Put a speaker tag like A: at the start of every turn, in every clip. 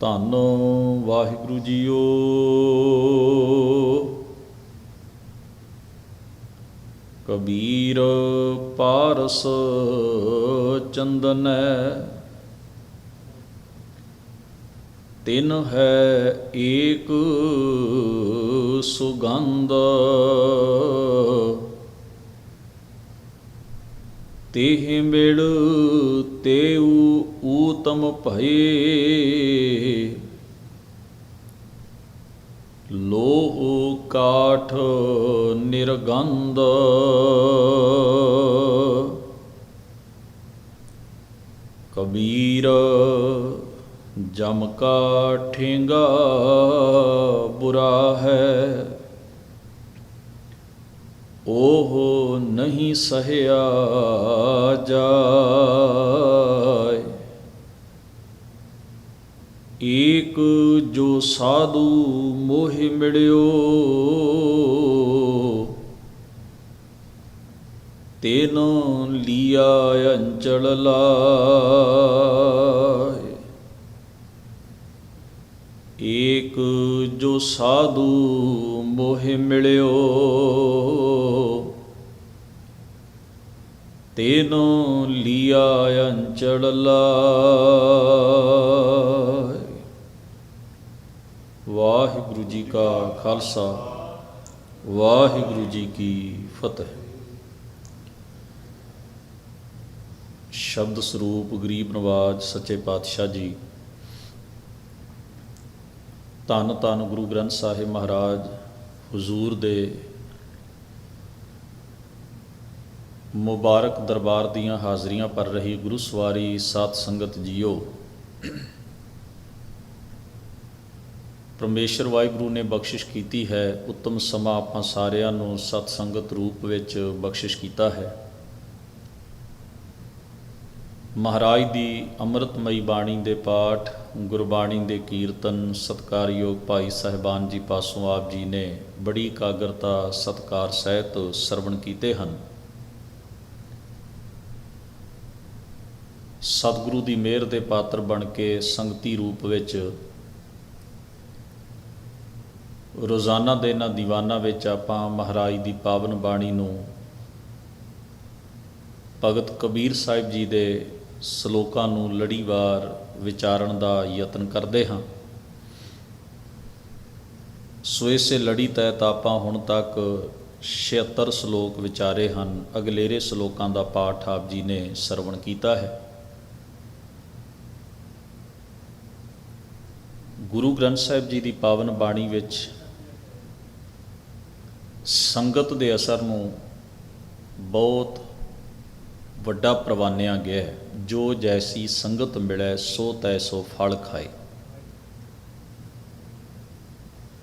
A: ਧੰਨ ਵਾਹਿਗੁਰੂ ਜੀਓ। ਕਬੀਰ ਪਾਰਸ ਚੰਦਨੈ, ਤਿਨ ਹੈ ਏਕ ਸੁਗੰਧ। ਤੇਹ ਮਿਲ ਤੇਉ ਊਤਮ ਭਏ ਲੋਹ ਕਾਠ ਨਿਰਗੰਧ। ਕਬੀਰ ਜਮ ਕਾ ਠੇਂਗਾ ਬੁਰਾ ਹੈ। ਉਹ ਨਹੀਂ ਸਹਿਆ ਜਾਏ। ਏਕ ਜੋ ਸਾਧੂ ਮੋਹਿ ਮਿਲਿਓ, ਤੇਨ ਲੀਆ ਅੰਚਲ ਲਾਇ ਏਕ ਜੋ ਸਾਧੂ ਮੋਹਿ ਮਿਲਿਓ, ਤੈਨ ਲੀਆ ਅੰਚਲ ਲਾਇ ਵਾਹਿਗੁਰੂ ਜੀ ਕਾ ਖਾਲਸਾ, ਵਾਹਿਗੁਰੂ ਜੀ ਕੀ ਫਤਿਹ। ਸ਼ਬਦ ਸਰੂਪ ਗਰੀਬ ਨਵਾਜ ਸੱਚੇ ਪਾਤਸ਼ਾਹ ਜੀ। ਧੰਨ ਧੰਨ ਗੁਰੂ ਗ੍ਰੰਥ ਸਾਹਿਬ ਮਹਾਰਾਜ, ਹਜ਼ੂਰ ਦੇ ਮੁਬਾਰਕ ਦਰਬਾਰ ਦੀਆਂ ਹਾਜ਼ਰੀਆਂ ਭਰ ਰਹੀ ਗੁਰੂ ਸਵਾਰੀ ਸਾਧ ਸੰਗਤ ਜੀਓ। ਪਰਮੇਸ਼ਰ ਵਾਹਿਗੁਰੂ ਨੇ ਬਖਸ਼ਿਸ਼ ਕੀਤੀ ਹੈ, ਉੱਤਮ ਸਮਾਂ ਆਪਾਂ ਸਾਰਿਆਂ ਨੂੰ ਸਤ ਸੰਗਤ ਰੂਪ ਵਿੱਚ ਬਖਸ਼ਿਸ਼ ਕੀਤਾ ਹੈ। ਮਹਾਰਾਜ ਦੀ ਅੰਮ੍ਰਿਤਮਈ ਬਾਣੀ ਦੇ ਪਾਠ, ਗੁਰਬਾਣੀ ਦੇ ਕੀਰਤਨ, ਸਤਕਾਰਯੋਗ ਭਾਈ ਸਾਹਿਬਾਨ ਜੀ ਪਾਸੋਂ ਆਪ ਜੀ ਨੇ ਬੜੀ ਇਕਾਗਰਤਾ, ਸਤਕਾਰ ਸਹਿਤ ਸਰਵਣ ਕੀਤੇ ਹਨ। ਸਤਿਗੁਰੂ ਦੀ ਮਿਹਰ ਦੇ ਪਾਤਰ ਬਣ ਕੇ ਸੰਗਤੀ ਰੂਪ ਵਿੱਚ ਰੋਜ਼ਾਨਾ ਦੇ ਇਹਨਾਂ ਦੀਵਾਨਾਂ ਵਿੱਚ ਆਪਾਂ ਮਹਾਰਾਜ ਦੀ ਪਾਵਨ ਬਾਣੀ ਨੂੰ ਭਗਤ ਕਬੀਰ ਸਾਹਿਬ ਜੀ ਦੇ ਸ਼ਲੋਕਾਂ ਨੂੰ ਲੜੀਵਾਰ ਵਿਚਾਰਨ ਦਾ ਯਤਨ ਕਰਦੇ ਹਾਂ। ਸੋ ਇਸੇ ਲੜੀ ਤਹਿਤ ਆਪਾਂ ਹੁਣ ਤੱਕ 76 ਸ਼ਲੋਕ ਵਿਚਾਰੇ ਹਨ। ਅਗਲੇਰੇ ਸ਼ਲੋਕਾਂ ਦਾ ਪਾਠ ਆਪ ਜੀ ਨੇ ਸਰਵਣ ਕੀਤਾ ਹੈ। ਗੁਰੂ ਗ੍ਰੰਥ ਸਾਹਿਬ ਜੀ ਦੀ ਪਾਵਨ ਬਾਣੀ ਵਿੱਚ ਸੰਗਤ ਦੇ ਅਸਰ ਨੂੰ ਬਹੁਤ ਵੱਡਾ ਪ੍ਰਵਾਨਿਆ ਗਿਆ ਹੈ। ਜੋ ਜੈਸੀ ਸੰਗਤ ਮਿਲੈ, ਸੋ ਤੈ ਸੋ ਫਲ ਖਾਏ।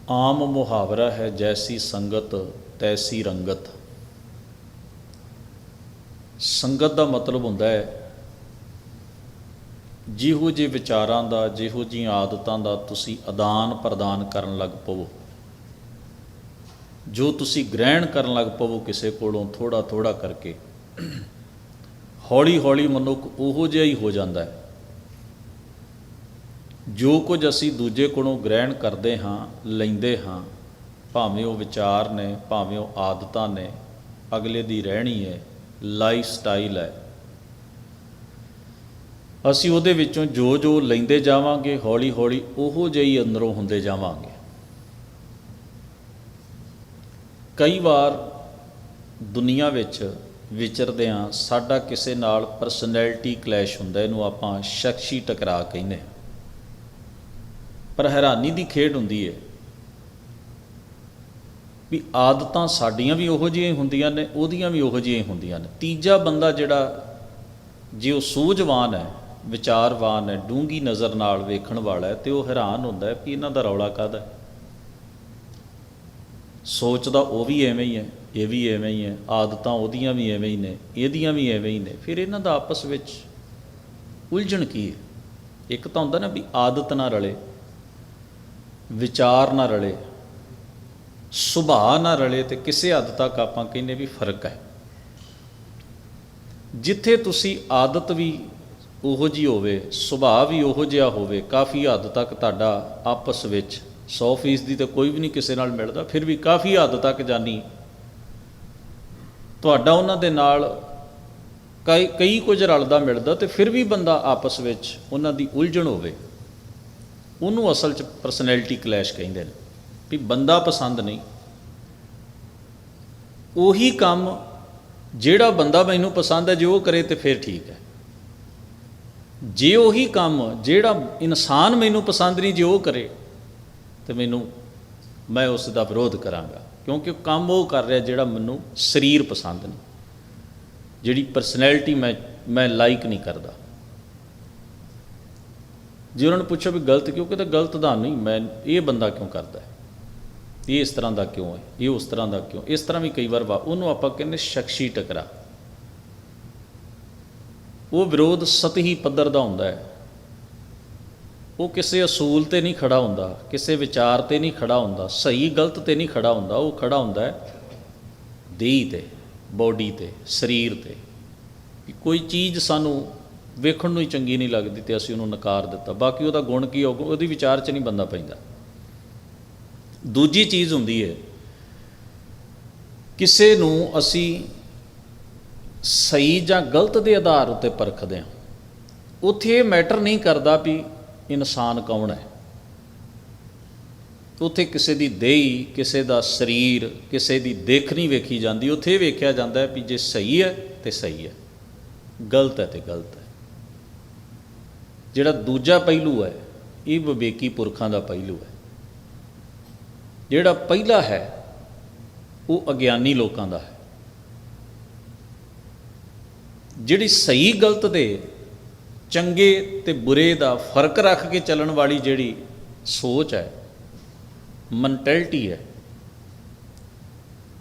A: ਆਮ ਮੁਹਾਵਰਾ ਹੈ, ਜੈਸੀ ਸੰਗਤ ਤੈਸੀ ਰੰਗਤ। ਸੰਗਤ ਦਾ ਮਤਲਬ ਹੁੰਦਾ ਹੈ, ਜਿਹੋ ਜਿਹੇ ਵਿਚਾਰਾਂ ਦਾ, ਜਿਹੋ ਜਿਹੀਆਂ ਆਦਤਾਂ ਦਾ ਤੁਸੀਂ ਆਦਾਨ ਪ੍ਰਦਾਨ ਕਰਨ ਲੱਗ ਪਵੋ। ਜੋ ਤੁਸੀਂ ਗ੍ਰਹਿਣ ਕਰਨ ਲੱਗ ਪਵੋ ਕਿਸੇ ਕੋਲੋਂ ਥੋੜਾ ਥੋੜਾ ਕਰਕੇ ਹੌਲੀ ਹੌਲੀ ਮਨੁੱਖ ਉਹੋ ਜਿਹਾ ਹੀ ਹੋ ਜਾਂਦਾ ਹੈ। ਜੋ ਕੁਝ ਅਸੀਂ ਦੂਜੇ ਕੋਲੋਂ ਗ੍ਰਹਿਣ ਕਰਦੇ ਹਾਂ, ਲੈਂਦੇ ਹਾਂ, ਭਾਵੇਂ ਉਹ ਵਿਚਾਰ ਨੇ, ਭਾਵੇਂ ਉਹ ਆਦਤਾਂ ਨੇ, ਅਗਲੇ ਦੀ ਰਹਿਣੀ ਹੈ, ਲਾਈਫ ਸਟਾਈਲ ਹੈ। ਅਸੀਂ ਉਹਦੇ ਵਿੱਚੋਂ ਜੋ ਜੋ ਲੈਂਦੇ ਜਾਵਾਂਗੇ ਹੌਲੀ ਹੌਲੀ ਉਹੋ ਜਿਹੀ ਅੰਦਰੋਂ ਹੁੰਦੇ ਜਾਵਾਂਗੇ। ਕਈ ਵਾਰ ਦੁਨੀਆ ਵਿੱਚ ਵਿਚਰਦਿਆਂ ਸਾਡਾ ਕਿਸੇ ਨਾਲ ਪਰਸਨੈਲਿਟੀ ਕਲੈਸ਼ ਹੁੰਦਾ, ਇਹਨੂੰ ਆਪਾਂ ਸ਼ਖਸੀ ਟਕਰਾਅ ਕਹਿੰਦੇ ਹਾਂ। ਪਰ ਹੈਰਾਨੀ ਦੀ ਖੇਡ ਹੁੰਦੀ ਹੈ ਵੀ ਆਦਤਾਂ ਸਾਡੀਆਂ ਵੀ ਉਹੋ ਜਿਹੀਆਂ ਹੁੰਦੀਆਂ ਨੇ, ਉਹਦੀਆਂ ਵੀ ਉਹੋ ਜਿਹੀਆਂ ਹੁੰਦੀਆਂ ਨੇ। ਤੀਜਾ ਬੰਦਾ ਜਿਹੜਾ ਜੇ ਉਹ ਸੂਝਵਾਨ ਹੈ, ਵਿਚਾਰਵਾਨ ਹੈ ਡੂੰਗੀ ਨਜ਼ਰ ਨਾਲ ਵੇਖਣ ਵਾਲਾ ਹੈ, ਤੇ ਉਹ ਹੈਰਾਨ ਹੁੰਦਾ ਹੈ ਵੀ ਇਹਨਾਂ ਦਾ ਰੌਲਾ ਕਾਹਦਾ ਹੈ। ਸੋਚਦਾ ਉਹ ਵੀ ਐਵੇਂ ਹੀ ਹੈ, ਇਹ ਵੀ ਐਵੇਂ ਹੀ ਹੈ, ਆਦਤਾਂ ਉਹਦੀਆਂ ਵੀ ਐਵੇਂ ਹੀ ਨੇ, ਇਹਦੀਆਂ ਵੀ ਐਵੇਂ ਹੀ ਨੇ। ਫਿਰ ਇਹਨਾਂ ਦਾ ਆਪਸ ਵਿੱਚ ਉਲਝਣ ਕੀ ਹੈ? ਇੱਕ ਤਾਂ ਹੁੰਦਾ ਨਾ ਵੀ ਆਦਤ ਨਾ ਰਲੇ, ਵਿਚਾਰ ਨਾ ਰਲੇ, ਸੁਭਾਅ ਨਾ ਰਲੇ ਤੇ ਕਿਸੇ ਹੱਦ ਤੱਕ ਆਪਾਂ ਕਹਿੰਦੇ ਵੀ ਫ਼ਰਕ ਹੈ। ਜਿੱਥੇ ਤੁਸੀਂ ਆਦਤ ਵੀ ਉਹੋ ਜੀ ਹੋਵੇ, ਸੁਭਾਅ ਵੀ ਉਹੋ ਜਿਹਾ ਹੋਵੇ, ਕਾਫੀ ਹੱਦ ਤੱਕ ਤੁਹਾਡਾ ਆਪਸ ਵਿੱਚ 100% ਦੀ ਤਾਂ ਕੋਈ ਵੀ ਨਹੀਂ ਕਿਸੇ ਨਾਲ ਮਿਲਦਾ, ਫਿਰ ਵੀ ਕਾਫੀ ਹੱਦ ਤੱਕ ਜਾਨੀ। ਤੁਹਾਡਾ ਉਹਨਾਂ ਦੇ ਨਾਲ ਕਈ ਕਈ ਕੁਝ ਰਲਦਾ ਮਿਲਦਾ ਤੇ ਫਿਰ ਵੀ ਬੰਦਾ ਆਪਸ ਵਿੱਚ ਉਹਨਾਂ ਦੀ ਉਲਝਣ ਹੋਵੇ। ਉਹਨੂੰ ਅਸਲ 'ਚ ਪਰਸਨੈਲਿਟੀ ਕਲੈਸ਼ ਕਹਿੰਦੇ ਨੇ, ਵੀ ਬੰਦਾ ਪਸੰਦ ਨਹੀਂ। ਉਹੀ ਕੰਮ ਜਿਹੜਾ ਬੰਦਾ ਮੈਨੂੰ ਪਸੰਦ ਹੈ, ਜੇ ਉਹ ਕਰੇ ਤੇ ਫਿਰ ਠੀਕ ਹੈ। ਜੇ ਉਹੀ ਕੰਮ ਜਿਹੜਾ ਇਨਸਾਨ ਮੈਨੂੰ ਪਸੰਦ ਨਹੀਂ, ਜੇ ਉਹ ਕਰੇ ਤੇ ਮੈਨੂੰ, ਮੈਂ ਉਸ ਦਾ ਵਿਰੋਧ ਕਰਾਂਗਾ। ਕਿਉਂਕਿ ਉਹ ਕੰਮ ਉਹ ਕਰ ਰਿਹਾ ਜਿਹੜਾ ਮੈਨੂੰ ਸਰੀਰ ਪਸੰਦ ਨਹੀਂ। ਜਿਹੜੀ ਪਰਸਨੈਲਿਟੀ ਮੈਂ ਮੈਂ ਲਾਈਕ ਨਹੀਂ ਕਰਦਾ। ਜੇ ਉਹਨਾਂ ਨੂੰ ਪੁੱਛੋ ਵੀ ਗਲਤ ਕਿਉਂ ਤਾਂ ਗਲਤ ਦਾ ਨਹੀਂ, ਮੈਂ ਇਹ ਬੰਦਾ ਕਿਉਂ ਕਰਦਾ ਹੈ? ਇਹ ਇਸ ਤਰ੍ਹਾਂ ਦਾ ਕਿਉਂ ਹੈ? ਇਹ ਉਸ ਤਰ੍ਹਾਂ ਦਾ ਕਿਉਂ? ਇਸ ਤਰ੍ਹਾਂ ਵੀ ਕਈ ਵਾਰ ਵਾ, ਉਹਨੂੰ ਆਪਾਂ ਕਹਿੰਦੇ ਸ਼ਖਸੀ ਟਕਰਾ। ਉਹ ਵਿਰੋਧ ਸਤਹੀ ਪੱਧਰ ਦਾ ਹੁੰਦਾ ਹੈ। ਉਹ ਕਿਸੇ ਅਸੂਲ ਤੇ ਨਹੀਂ ਖੜਾ ਹੁੰਦਾ, ਕਿਸੇ ਵਿਚਾਰ ਤੇ ਨਹੀਂ ਖੜਾ ਹੁੰਦਾ, ਸਹੀ ਗਲਤ ਤੇ ਨਹੀਂ ਖੜਾ ਹੁੰਦਾ, ਉਹ ਖੜਾ ਹੁੰਦਾ ਹੈ ਦੇਹ ਤੇ ਬੋਡੀ ਤੇ, ਸਰੀਰ ਤੇ। ਕਿ ਕੋਈ ਚੀਜ਼ ਸਾਨੂੰ ਵੇਖਣ ਨੂੰ ਹੀ ਚੰਗੀ ਨਹੀਂ ਲੱਗਦੀ ਤੇ ਅਸੀਂ ਉਹਨੂੰ ਨਕਾਰ ਦਿੱਤਾ। ਬਾਕੀ ਉਹਦਾ ਗੁਣ ਕੀ ਹੋਊ ਉਹਦੀ ਵਿਚਾਰ 'ਚ ਨਹੀਂ ਬੰਦਾ ਪੈਂਦਾ। ਦੂਜੀ ਚੀਜ਼ ਹੁੰਦੀ ਹੈ, ਕਿਸੇ ਨੂੰ ਅਸੀਂ ਸਹੀ ਜਾਂ ਗਲਤ ਦੇ ਆਧਾਰ ਉੱਤੇ ਪਰਖਦੇ ਹਾਂ। ਉੱਥੇ ਇਹ ਮੈਟਰ ਨਹੀਂ ਕਰਦਾ ਵੀ ਇਨਸਾਨ ਕੌਣ ਹੈ? ਉੱਥੇ ਕਿਸੇ ਦੀ ਦੇਹੀ, ਕਿਸੇ ਦਾ ਸਰੀਰ, ਕਿਸੇ ਦੀ ਦੇਖ ਨਹੀਂ ਵੇਖੀ ਜਾਂਦੀ। ਉੱਥੇ ਇਹ ਵੇਖਿਆ ਜਾਂਦਾ ਹੈ ਵੀ ਜੇ ਸਹੀ ਹੈ ਤੇ ਸਹੀ ਹੈ। ਗਲਤ ਹੈ ਤੇ ਗਲਤ ਹੈ। ਜਿਹੜਾ ਦੂਜਾ ਪਹਿਲੂ ਹੈ, ਇਹ ਵਿਵੇਕੀ ਪੁਰਖਾਂ ਦਾ ਪਹਿਲੂ ਹੈ। ਜਿਹੜਾ ਪਹਿਲਾ ਹੈ, ਉਹ ਅਗਿਆਨੀ ਲੋਕਾਂ ਦਾ ਹੈ। ਜਿਹੜੀ ਸਹੀ ਗਲਤ ਦੇ ਚੰਗੇ ਤੇ ਬੁਰੇ ਦਾ ਫ਼ਰਕ ਰੱਖ ਕੇ ਚੱਲਣ ਵਾਲੀ ਜਿਹੜੀ ਸੋਚ ਹੈ ਮੈਂਟੈਲਿਟੀ ਹੈ,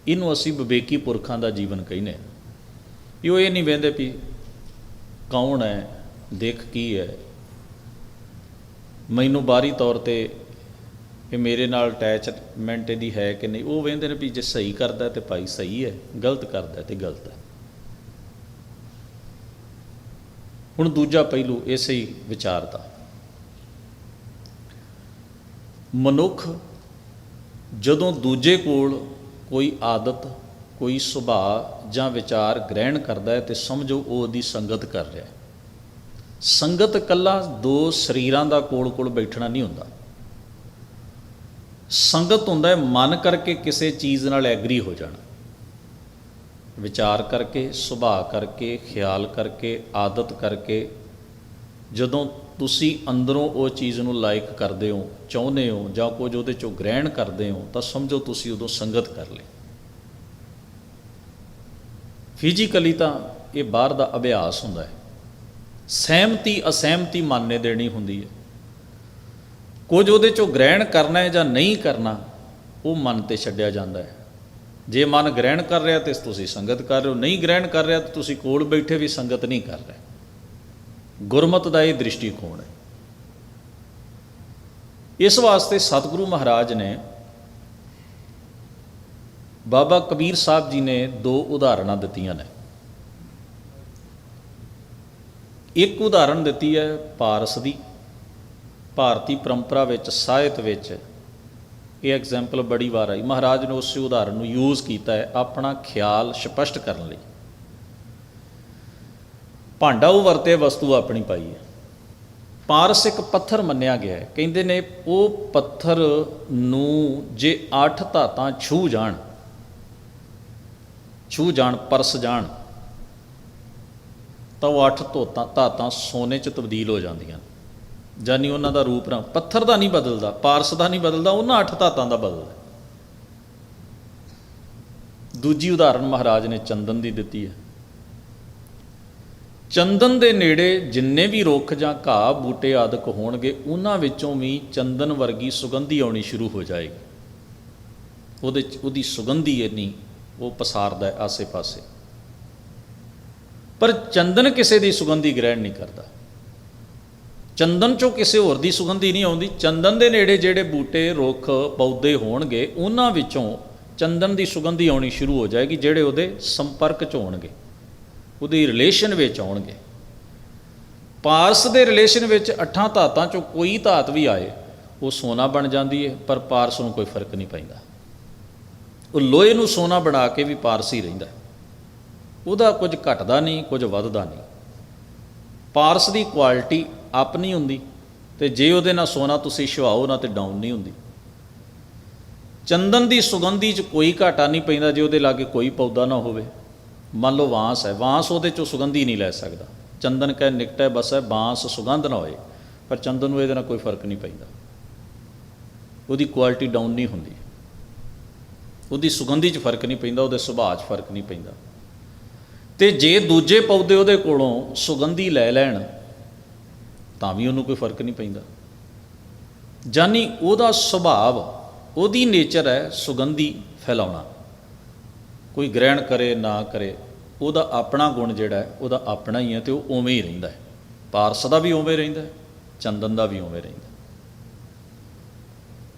A: ਇਹਨੂੰ ਅਸੀਂ ਵਿਵੇਕੀ ਪੁਰਖਾਂ ਦਾ ਜੀਵਨ ਕਹਿੰਦੇ ਹਾਂ। ਵੀ ਉਹ ਇਹ ਨਹੀਂ ਵੇਂਦੇ ਵੀ ਕੌਣ ਹੈ, ਦੇਖ ਕੀ ਹੈ। ਮੈਨੂੰ ਬਾਹਰੀ ਤੌਰ ਤੇ ਇਹ ਮੇਰੇ ਨਾਲ ਅਟੈਚਮੈਂਟ ਇਹਦੀ ਹੈ ਕਿ ਨਹੀਂ, ਉਹ ਵੇਂਦੇ ਨੇ ਵੀ ਜੇ ਸਹੀ ਕਰਦਾ ਤੇ ਭਾਈ ਸਹੀ ਹੈ, ਗਲਤ ਕਰਦਾ ਤੇ ਗਲਤ ਹੈ। ਹੁਣ ਦੂਜਾ ਪਹਿਲੂ ਇਸੇ ਹੀ ਵਿਚਾਰ ਦਾ। ਮਨੁੱਖ ਜਦੋਂ ਦੂਜੇ ਕੋਲ ਕੋਈ ਆਦਤ, ਕੋਈ ਸੁਭਾਅ ਜਾਂ ਵਿਚਾਰ ਗ੍ਰਹਿਣ ਕਰਦਾ ਹੈ ਤੇ ਸਮਝੋ ਉਹ ਉਹਦੀ ਸੰਗਤ ਕਰ ਰਿਹਾ ਹੈ। ਸੰਗਤ ਕੱਲਾ ਦੋ ਸਰੀਰਾਂ ਦਾ ਕੋਲ-ਕੋਲ ਬੈਠਣਾ ਨਹੀਂ ਹੁੰਦਾ। ਸੰਗਤ ਹੁੰਦਾ ਹੈ ਮਨ ਕਰਕੇ ਕਿਸੇ ਚੀਜ਼ ਨਾਲ ਐਗਰੀ ਹੋ ਜਾਣਾ। ਵਿਚਾਰ ਕਰਕੇ, ਸੁਭਾਅ ਕਰਕੇ, ਖਿਆਲ ਕਰਕੇ, ਆਦਤ ਕਰਕੇ, ਜਦੋਂ ਤੁਸੀਂ ਅੰਦਰੋਂ ਉਹ ਚੀਜ਼ ਨੂੰ ਲਾਈਕ ਕਰਦੇ ਹੋ, ਚਾਹੁੰਦੇ ਹੋ ਜਾਂ ਕੁਝ ਉਹਦੇ ਚੋਂ ਗ੍ਰਹਿਣ ਕਰਦੇ ਹੋ, ਤਾਂ ਸਮਝੋ ਤੁਸੀਂ ਉਦੋਂ ਸੰਗਤ ਕਰ ਲਈ। ਫਿਜ਼ੀਕਲੀ ਤਾਂ ਇਹ ਬਾਹਰ ਦਾ ਅਭਿਆਸ ਹੁੰਦਾ ਹੈ। ਸਹਿਮਤੀ, ਅਸਹਿਮਤੀ ਮੰਨਨੇ ਦੇਣੀ ਹੁੰਦੀ ਹੈ। ਕੁਝ ਉਹਦੇ ਚੋਂ ਗ੍ਰਹਿਣ ਕਰਨਾ ਹੈ ਜਾਂ ਨਹੀਂ ਕਰਨਾ, ਉਹ ਮਨ ਤੇ ਛੱਡਿਆ ਜਾਂਦਾ ਹੈ। ਜੇ ਮਨ ਗ੍ਰਹਿਣ ਕਰ ਰਿਹਾ ਤੇ ਤੁਸੀਂ ਸੰਗਤ ਕਰ ਰਹੇ ਹੋ, ਨਹੀਂ ਗ੍ਰਹਿਣ ਕਰ ਰਿਹਾ ਤਾਂ ਤੁਸੀਂ ਕੋਲ ਬੈਠੇ ਵੀ ਸੰਗਤ ਨਹੀਂ ਕਰ ਰਹੇ। ਗੁਰਮਤ ਦਾ ਇਹ ਦ੍ਰਿਸ਼ਟੀਕੋਣ ਹੈ। ਇਸ ਵਾਸਤੇ ਸਤਿਗੁਰੂ ਮਹਾਰਾਜ ਨੇ ਬਾਬਾ ਕਬੀਰ ਸਾਹਿਬ ਜੀ ਨੇ ਦੋ ਉਦਾਹਰਨਾਂ ਦਿੱਤੀਆਂ ਨੇ। ਇੱਕ ਉਦਾਹਰਣ ਦਿੱਤੀ ਹੈ ਪਾਰਸ ਦੀ, ਭਾਰਤੀ ਪਰੰਪਰਾ ਵਿੱਚ, ਸਾਹਿਤ ਵਿੱਚ। ਇਹ ਐਗਜ਼ਾਮਪਲ ਬੜੀ ਵਾਰ ਆਈ। ਮਹਾਰਾਜ ਨੇ ਉਸੇ ਉਦਾਹਰਨ ਨੂੰ ਯੂਜ਼ ਕੀਤਾ ਹੈ ਆਪਣਾ ਖਿਆਲ ਸਪਸ਼ਟ ਕਰਨ ਲਈ। ਭਾਂਡਾ ਉਹ ਵਰਤੇ ਵਸਤੂ ਆਪਣੀ ਪਾਈ ਹੈ। ਪਾਰਸ ਇੱਕ ਪੱਥਰ ਮੰਨਿਆ ਗਿਆ ਹੈ। ਕਹਿੰਦੇ ਨੇ ਉਹ ਪੱਥਰ ਨੂੰ ਜੇ ਅੱਠ ਧਾਤਾਂ ਛੂ ਜਾਣ ਛੂ ਜਾਣ, ਪਰਸ ਜਾਣ, ਤਾਂ ਉਹ ਅੱਠ ਧੋਤਾਂ ਧਾਤਾਂ ਸੋਨੇ 'ਚ ਤਬਦੀਲ ਹੋ ਜਾਂਦੀਆਂ ਜਾਨੀ ਉਹਨਾਂ ਦਾ ਰੂਪ ਰੰਗ ਪੱਥਰ ਦਾ ਨਹੀਂ ਬਦਲਦਾ, ਪਾਰਸ ਦਾ ਨਹੀਂ ਬਦਲਦਾ, ਉਹਨਾਂ ਅੱਠ ਧਾਤਾਂ ਦਾ ਬਦਲਦਾ ਦੂਜੀ ਉਦਾਹਰਨ ਮਹਾਰਾਜ ਨੇ ਚੰਦਨ ਦੀ ਦਿੱਤੀ ਹੈ। ਚੰਦਨ ਦੇ ਨੇੜੇ ਜਿੰਨੇ ਵੀ ਰੁੱਖ ਜਾਂ ਘਾਹ, ਬੂਟੇ ਆਦਿਕ ਹੋਣਗੇ, ਉਹਨਾਂ ਵਿੱਚੋਂ ਵੀ ਚੰਦਨ ਵਰਗੀ ਸੁਗੰਧੀ ਆਉਣੀ ਸ਼ੁਰੂ ਹੋ ਜਾਏਗੀ। ਉਹਦੇ ਉਹਦੀ ਸੁਗੰਧੀ ਇੰਨੀ ਉਹ ਪਸਾਰਦਾ ਹੈ ਆਸੇ-ਪਾਸੇ। ਪਰ ਚੰਦਨ ਕਿਸੇ ਦੀ ਸੁਗੰਧੀ ਗ੍ਰਹਿਣ ਨਹੀਂ ਕਰਦਾ। ਚੰਦਨ ਚੋਂ ਕਿਸੇ ਹੋਰ ਦੀ ਸੁਗੰਧੀ ਨਹੀਂ ਆਉਂਦੀ। ਚੰਦਨ ਦੇ ਨੇੜੇ ਜਿਹੜੇ ਬੂਟੇ, ਰੁੱਖ, ਪੌਦੇ ਹੋਣਗੇ, ਉਹਨਾਂ ਵਿੱਚੋਂ ਚੰਦਨ ਦੀ ਸੁਗੰਧੀ ਆਉਣੀ ਸ਼ੁਰੂ ਹੋ ਜਾਏਗੀ, ਜਿਹੜੇ ਉਹਦੇ ਸੰਪਰਕ 'ਚ ਹੋਣਗੇ। ਉਹਦੀ ਰਿਲੇਸ਼ਨ ਵਿੱਚ ਆਉਣਗੇ। ਪਾਰਸ ਦੇ ਰਿਲੇਸ਼ਨ ਵਿੱਚ ਅੱਠਾਂ ਧਾਤਾਂ ਚੋਂ ਕੋਈ ਧਾਤ ਵੀ ਆਏ, ਉਹ ਸੋਨਾ ਬਣ ਜਾਂਦੀ ਹੈ ਪਰ ਪਾਰਸ ਨੂੰ ਕੋਈ ਫ਼ਰਕ ਨਹੀਂ ਪੈਂਦਾ। ਉਹ ਲੋਹੇ ਨੂੰ ਸੋਨਾ ਬਣਾ ਕੇ ਵੀ ਪਾਰਸ ਹੀ ਰਹਿੰਦਾ। ਉਹਦਾ ਕੁਝ ਘਟਦਾ ਨਹੀਂ, ਕੁਝ ਵੱਧਦਾ ਨਹੀਂ। ਪਾਰਸ ਦੀ ਕੁਆਲਿਟੀ ਅਪ ਨਹੀਂ ਹੁੰਦੀ ਤੇ ਜੇ ਉਹਦੇ ਨਾਲ ਸੋਨਾ ਤੁਸੀਂ ਛਵਾਓ ਨਾ ਤੇ ਡਾਊਨ ਨਹੀਂ ਹੁੰਦੀ। ਚੰਦਨ ਦੀ ਸੁਗੰਧੀ 'ਚ ਕੋਈ ਘਾਟਾ ਨਹੀਂ ਪੈਂਦਾ ਜੇ ਉਹਦੇ ਲਾਗੇ ਕੋਈ ਪੌਦਾ ਨਾ ਹੋਵੇ। ਮੰਨ ਲਓ ਵਾਂਸ ਹੈ, ਵਾਂਸ ਉਹਦੇ 'ਚੋਂ ਸੁਗੰਧੀ ਨਹੀਂ ਲੈ ਸਕਦਾ। ਚੰਦਨ ਕੈ ਨਿਕਟੈ ਬਸ ਹੈ ਬਾਂਸ ਸੁਗੰਧ ਨਾ ਹੋਏ, ਪਰ ਚੰਦਨ ਨੂੰ ਇਹਦੇ ਨਾਲ ਕੋਈ ਫ਼ਰਕ ਨਹੀਂ ਪੈਂਦਾ। ਉਹਦੀ ਕੁਆਲਿਟੀ ਡਾਊਨ ਨਹੀਂ ਹੁੰਦੀ। ਉਹਦੀ ਸੁਗੰਧੀ 'ਚ ਫ਼ਰਕ ਨਹੀਂ ਪੈਂਦਾ, ਉਹਦੇ ਸੁਭਾਅ 'ਚ ਫ਼ਰਕ ਨਹੀਂ ਪੈਂਦਾ। ਤੇ ਜੇ ਦੂਜੇ ਪੌਦੇ ਉਹਦੇ ਕੋਲੋਂ ਸੁਗੰਧੀ ਲੈ ਲੈਣ ਤਾਂ ਵੀ ਉਹਨੂੰ ਕੋਈ ਫ਼ਰਕ ਨਹੀਂ ਪੈਂਦਾ। ਜਾਨੀ ਉਹਦਾ ਸੁਭਾਵ ਉਹਦੀ ਨੇਚਰ ਹੈ ਸੁਗੰਧੀ ਫੈਲਾਉਣਾ। ਕੋਈ ਗ੍ਰਹਿਣ ਕਰੇ, ਨਾ ਕਰੇ, ਉਹਦਾ ਆਪਣਾ ਗੁਣ ਜਿਹੜਾ ਹੈ, ਉਹਦਾ ਆਪਣਾ ਹੀ ਹੈ ਤੇ ਉਹ ਉਵੇਂ ਹੀ ਰਹਿੰਦਾ ਹੈ। ਪਾਰਸ ਦਾ ਵੀ ਉਵੇਂ ਰਹਿੰਦਾ ਹੈ, ਚੰਦਨ ਦਾ ਵੀ ਉਵੇਂ ਰਹਿੰਦਾ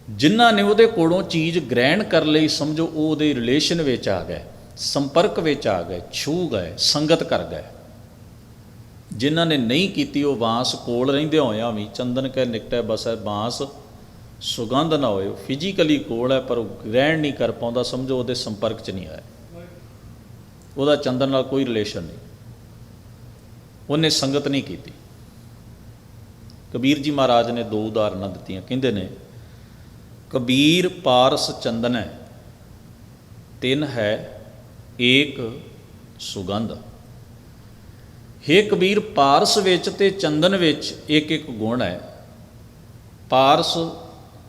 A: ਜਿਨ੍ਹਾਂ ਨੇ ਉਹਦੇ ਕੋਲੋਂ ਚੀਜ਼ ਗ੍ਰਹਿਣ ਕਰ ਲਈ, ਸਮਝੋ ਉਹ ਉਹਦੇ ਰਿਲੇਸ਼ਨ ਵਿੱਚ ਆ ਗਏ, ਸੰਪਰਕ ਵਿੱਚ ਆ ਗਏ ਛੂ ਗਏ, ਸੰਗਤ ਕਰ ਗਏ। ਜਿਨ੍ਹਾਂ ਨੇ ਨਹੀਂ ਕੀਤੀ ਉਹ ਬਾਂਸ ਕੋਲ ਰਹਿੰਦੇ ਹੋਇਆਂ ਵੀ ਚੰਦਨ ਕੈ ਨਿਕਟੈ ਬਸੈ ਬਾਂਸ ਸੁਗੰਧ ਨਾ ਹੋਏ ਫਿਜ਼ੀਕਲੀ ਕੋਲ ਹੈ, ਪਰ ਉਹ ਗ੍ਰਹਿਣ ਨਹੀਂ ਕਰ ਪਾਉਂਦਾ, ਸਮਝੋ ਉਹਦੇ ਸੰਪਰਕ 'ਚ ਨਹੀਂ ਆਇਆ। ਉਹਦਾ ਚੰਦਨ ਨਾਲ ਕੋਈ ਰਿਲੇਸ਼ਨ ਨਹੀਂ। ਉਹਨੇ ਸੰਗਤ ਨਹੀਂ ਕੀਤੀ। ਕਬੀਰ ਜੀ ਮਹਾਰਾਜ ਨੇ ਦੋ ਉਦਾਹਰਨਾਂ ਦਿੱਤੀਆਂ। ਕਹਿੰਦੇ ਨੇ, ਕਬੀਰ ਪਾਰਸ ਚੰਦਨ ਹੈ, ਤਿੰਨ ਹੈ, ਏਕ ਸੁਗੰਧ। ਹੇ ਕਬੀਰ, ਪਾਰਸ ਵਿੱਚ ਤੇ ਚੰਦਨ ਵਿੱਚ ਇੱਕ ਇੱਕ ਗੁਣ ਹੈ। ਪਾਰਸ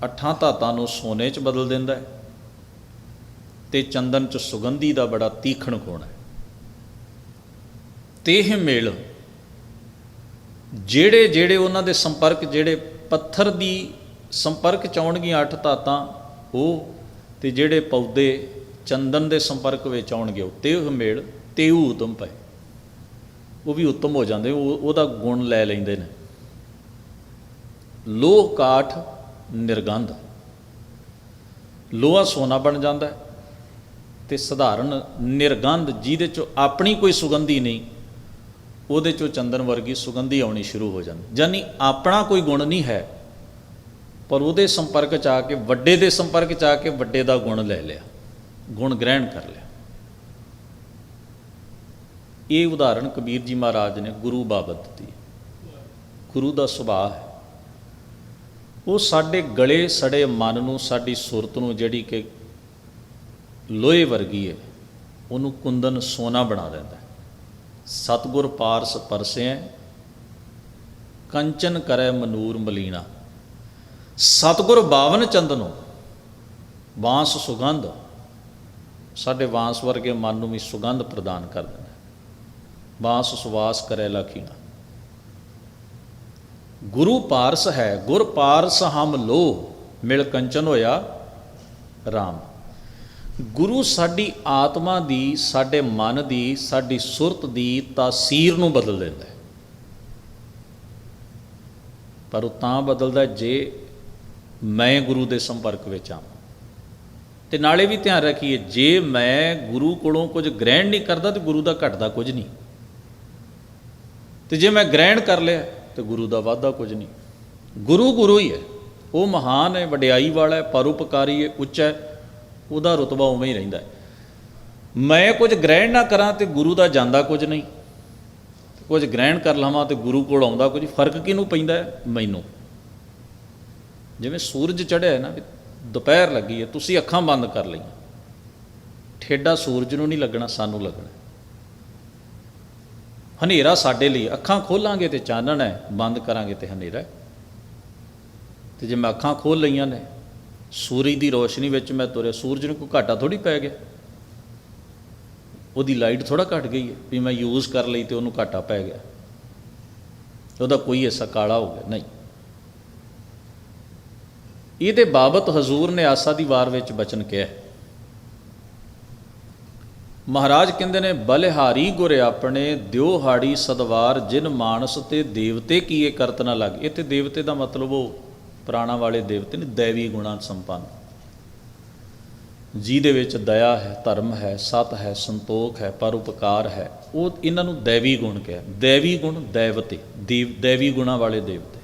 A: ਅੱਠਾਂ ਧਾਤਾਂ ਨੂੰ ਸੋਨੇ 'ਚ ਬਦਲ ਦਿੰਦਾ ਹੈ ਤੇ ਚੰਦਨ 'ਚ ਸੁਗੰਧੀ ਦਾ ਬੜਾ ਤੀਖਣ ਗੁਣ ਹੈ। ਤੇ ਮੇਲ ਜਿਹੜੇ ਜਿਹੜੇ ਉਹਨਾਂ ਦੇ ਸੰਪਰਕ, ਜਿਹੜੇ ਪੱਥਰ ਦੀ ਸੰਪਰਕ ਚ ਆਉਣਗੀਆਂ ਅੱਠ ਧਾਤਾਂ, ਉਹ ਤੇ ਜਿਹੜੇ ਪੌਦੇ ਚੰਦਨ ਦੇ ਸੰਪਰਕ ਵਿੱਚ ਆਉਣਗੇ, ਉਹ ਤੇਹ ਮੇਲ ਤੇ ਉਹ ਉਤਮ ਪਏ ਉਹ ਵੀ ਉੱਤਮ ਹੋ ਜਾਂਦੇ, ਉਹ, ਉਹਦਾ ਗੁਣ ਲੈ ਲੈਂਦੇ ਨੇ। ਲੋਹ, ਕਾਠ, ਨਿਰਗੰਧ। ਲੋਹਾ ਸੋਨਾ ਬਣ ਜਾਂਦਾ ਹੈ ਤੇ ਸਧਾਰਨ ਨਿਰਗੰਧ, ਜਿਹਦੇ ਚ ਆਪਣੀ ਕੋਈ ਸੁਗੰਧੀ ਨਹੀਂ, ਉਹਦੇ ਚੋਂ ਚੰਦਨ ਵਰਗੀ ਸੁਗੰਧੀ ਆਉਣੀ ਸ਼ੁਰੂ ਹੋ ਜਾਂਦੀ। ਜਾਨੀ ਆਪਣਾ ਕੋਈ ਗੁਣ ਨਹੀਂ ਹੈ, ਪਰ ਉਹਦੇ ਸੰਪਰਕ ਚ ਆ ਕੇ, ਵੱਡੇ ਦੇ ਸੰਪਰਕ ਚ ਆ ਕੇ ਵੱਡੇ ਦਾ ਗੁਣ ਲੈ ਲਿਆ। ਗੁਣ ਗ੍ਰਹਿਣ ਕਰ ਲਿਆ। ਇਹ ਉਦਾਹਰਣ ਕਬੀਰ ਜੀ ਮਹਾਰਾਜ ਨੇ ਗੁਰੂ ਬਾਬਤ ਦਿੱਤੀ। ਗੁਰੂ ਦਾ ਸੁਭਾਅ ਹੈ। ਉਹ ਸਾਡੇ ਗਲੇ ਸੜੇ ਮਨ ਨੂੰ, ਸਾਡੀ ਸੁਰਤ ਨੂੰ, ਜਿਹੜੀ ਕਿ ਲੋਹੇ ਵਰਗੀ ਹੈ, ਉਹਨੂੰ ਕੁੰਦਨ ਸੋਨਾ ਬਣਾ ਦਿੰਦਾ ਹੈ। ਸਤਗੁਰ ਪਾਰਸ ਪਰਸੈ ਕੰਚਨ ਕਰੈ ਮਨੂਰ ਮਲੀਨਾ। ਸਤਗੁਰ ਬਾਵਨ ਚੰਦਨੋ ਬਾਂਸ ਸੁਗੰਧ, ਸਾਡੇ ਬਾਂਸ ਵਰਗੇ ਮਨ ਨੂੰ ਵੀ ਸੁਗੰਧ ਪ੍ਰਦਾਨ ਕਰ ਦਿੰਦਾ ਬਾਂਸ ਸੁਵਾਸ ਕਰੈ ਲਖੀਣਾ ਗੁਰੂ ਪਾਰਸ ਹੈ, ਗੁਰ ਪਾਰਸ ਹਮ ਲੋ ਮਿਲ ਕੰਚਨ ਹੋਇਆ RAM ਗੁਰੂ ਸਾਡੀ ਆਤਮਾ ਦੀ, ਸਾਡੇ ਮਨ ਦੀ, ਸਾਡੀ ਸੁਰਤ ਦੀ ਤਾਸੀਰ ਨੂੰ ਬਦਲ ਦਿੰਦਾ ਹੈ। ਪਰ ਉਹ ਤਾਂ ਬਦਲਦਾ ਜੇ ਮੈਂ ਗੁਰੂ ਦੇ ਸੰਪਰਕ ਵਿੱਚ ਆਵਾਂ। ਤੇ ਨਾਲੇ ਵੀ ਧਿਆਨ ਰੱਖੀਏ, ਜੇ ਮੈਂ ਗੁਰੂ ਕੋਲੋਂ ਕੁਝ ਗ੍ਰਹਿਣ ਨਹੀਂ ਕਰਦਾ, ਤੇ ਗੁਰੂ ਦਾ ਘਟਦਾ ਕੁਝ ਨਹੀਂ। ਤੇ ਜੇ ਮੈਂ ਗ੍ਰਹਿਣ ਕਰ ਲਿਆ, ਤੇ ਗੁਰੂ ਦਾ ਵਾਧਾ ਕੁਝ ਨਹੀਂ। ਗੁਰੂ ਗੁਰੂ ਹੀ ਹੈ। ਉਹ ਮਹਾਨ ਹੈ, ਵਡਿਆਈ ਵਾਲਾ ਹੈ, ਪਰਉਪਕਾਰੀ ਹੈ, ਉੱਚਾ ਹੈ। ਉਹਦਾ ਰਤਬਾ ਉਵੇਂ ਹੀ ਰਹਿੰਦਾ ਹੈ। ਮੈਂ ਕੁਝ ਗ੍ਰਹਿਣ ਨਾ ਕਰਾਂ ਤੇ ਗੁਰੂ ਦਾ ਜਾਂਦਾ ਕੁਝ ਨਹੀਂ। ਕੁਝ ਗ੍ਰਹਿਣ ਕਰ ਲਵਾਂ ਤੇ ਗੁਰੂ ਕੋਲ ਆਉਂਦਾ ਕੁਝ, ਫ਼ਰਕ ਕਿਹਨੂੰ ਪੈਂਦਾ ਮੈਨੂੰ। ਜਿਵੇਂ ਸੂਰਜ ਚੜ੍ਹਿਆ ਹੈ ਨਾ ਵੀ ਦੁਪਹਿਰ ਲੱਗੀ ਹੈ, ਤੁਸੀਂ ਅੱਖਾਂ ਬੰਦ ਕਰ ਲਈਆਂ। ਠੇਡਾ ਸੂਰਜ ਨੂੰ ਨਹੀਂ ਲੱਗਣਾ, ਸਾਨੂੰ ਲੱਗਣਾ। ਹਨੇਰਾ ਸਾਡੇ ਲਈ ਅੱਖਾਂ ਖੋਲਾਂਗੇ ਤੇ ਚਾਨਣ ਹੈ, ਬੰਦ ਕਰਾਂਗੇ ਤੇ ਹਨੇਰਾ ਹੈ। ਤੇ ਜੇ ਮੈਂ ਅੱਖਾਂ ਖੋਲ ਲਈਆਂ ਨੇ, ਸੂਰਜ ਦੀ ਰੋਸ਼ਨੀ ਵਿੱਚ ਮੈਂ ਤੁਰਿਆ, ਸੂਰਜ ਨੂੰ ਕੋਈ ਘਾਟਾ ਥੋੜੀ ਪੈ ਗਿਆ। ਉਹਦੀ ਲਾਈਟ ਥੋੜਾ ਘਟ ਗਈ ਹੈ ਵੀ ਮੈਂ ਯੂਜ਼ ਕਰ ਲਈ ਤੇ ਉਹਨੂੰ ਘਾਟਾ ਪੈ ਗਿਆ। ਉਹਦਾ ਕੋਈ ਐਸਾ ਕਾਲਾ ਹੋ ਗਿਆ, ਨਹੀਂ। ਇਹਦੇ ਬਾਬਤ ਹਜ਼ੂਰ ਨੇ ਆਸਾ ਦੀ ਵਾਰ ਵਿੱਚ ਬਚਨ ਕਿਹਾ ਮਹਾਰਾਜ ਕਹਿੰਦੇ ਨੇ, ਬਲਿਹਾਰੀ ਗੁਰ ਆਪਣੇ, ਦਿਓ ਹਾੜੀ ਸਦਵਾਰ, ਜਿਨ ਮਾਨਸ ਤੇ ਦੇਵਤੇ ਕੀਏ ਕਰਤ ਨਾ ਲੱਗ। ਇੱਥੇ ਦੇਵਤੇ ਦਾ ਮਤਲਬ ਉਹ ਪ੍ਰਾਣਾ ਵਾਲੇ ਦੇਵਤੇ ਨੇ, ਦੇਵੀ ਗੁਣਾਂ ਸੰਪੰਨ। ਜਿਹਦੇ ਵਿੱਚ ਦਇਆ ਹੈ, ਧਰਮ ਹੈ, ਸਤ ਹੈ, ਸੰਤੋਖ ਹੈ ਪਰਉਪਕਾਰ ਹੈ। ਉਹ ਇਹਨਾਂ ਨੂੰ ਦੇਵੀ ਗੁਣ ਕਿਹਾ। ਦੇਵੀ ਗੁਣ ਦੇਵਤੇ, ਦੇਵ ਦੇਵੀ ਗੁਣਾਂ ਵਾਲੇ ਦੇਵਤੇ।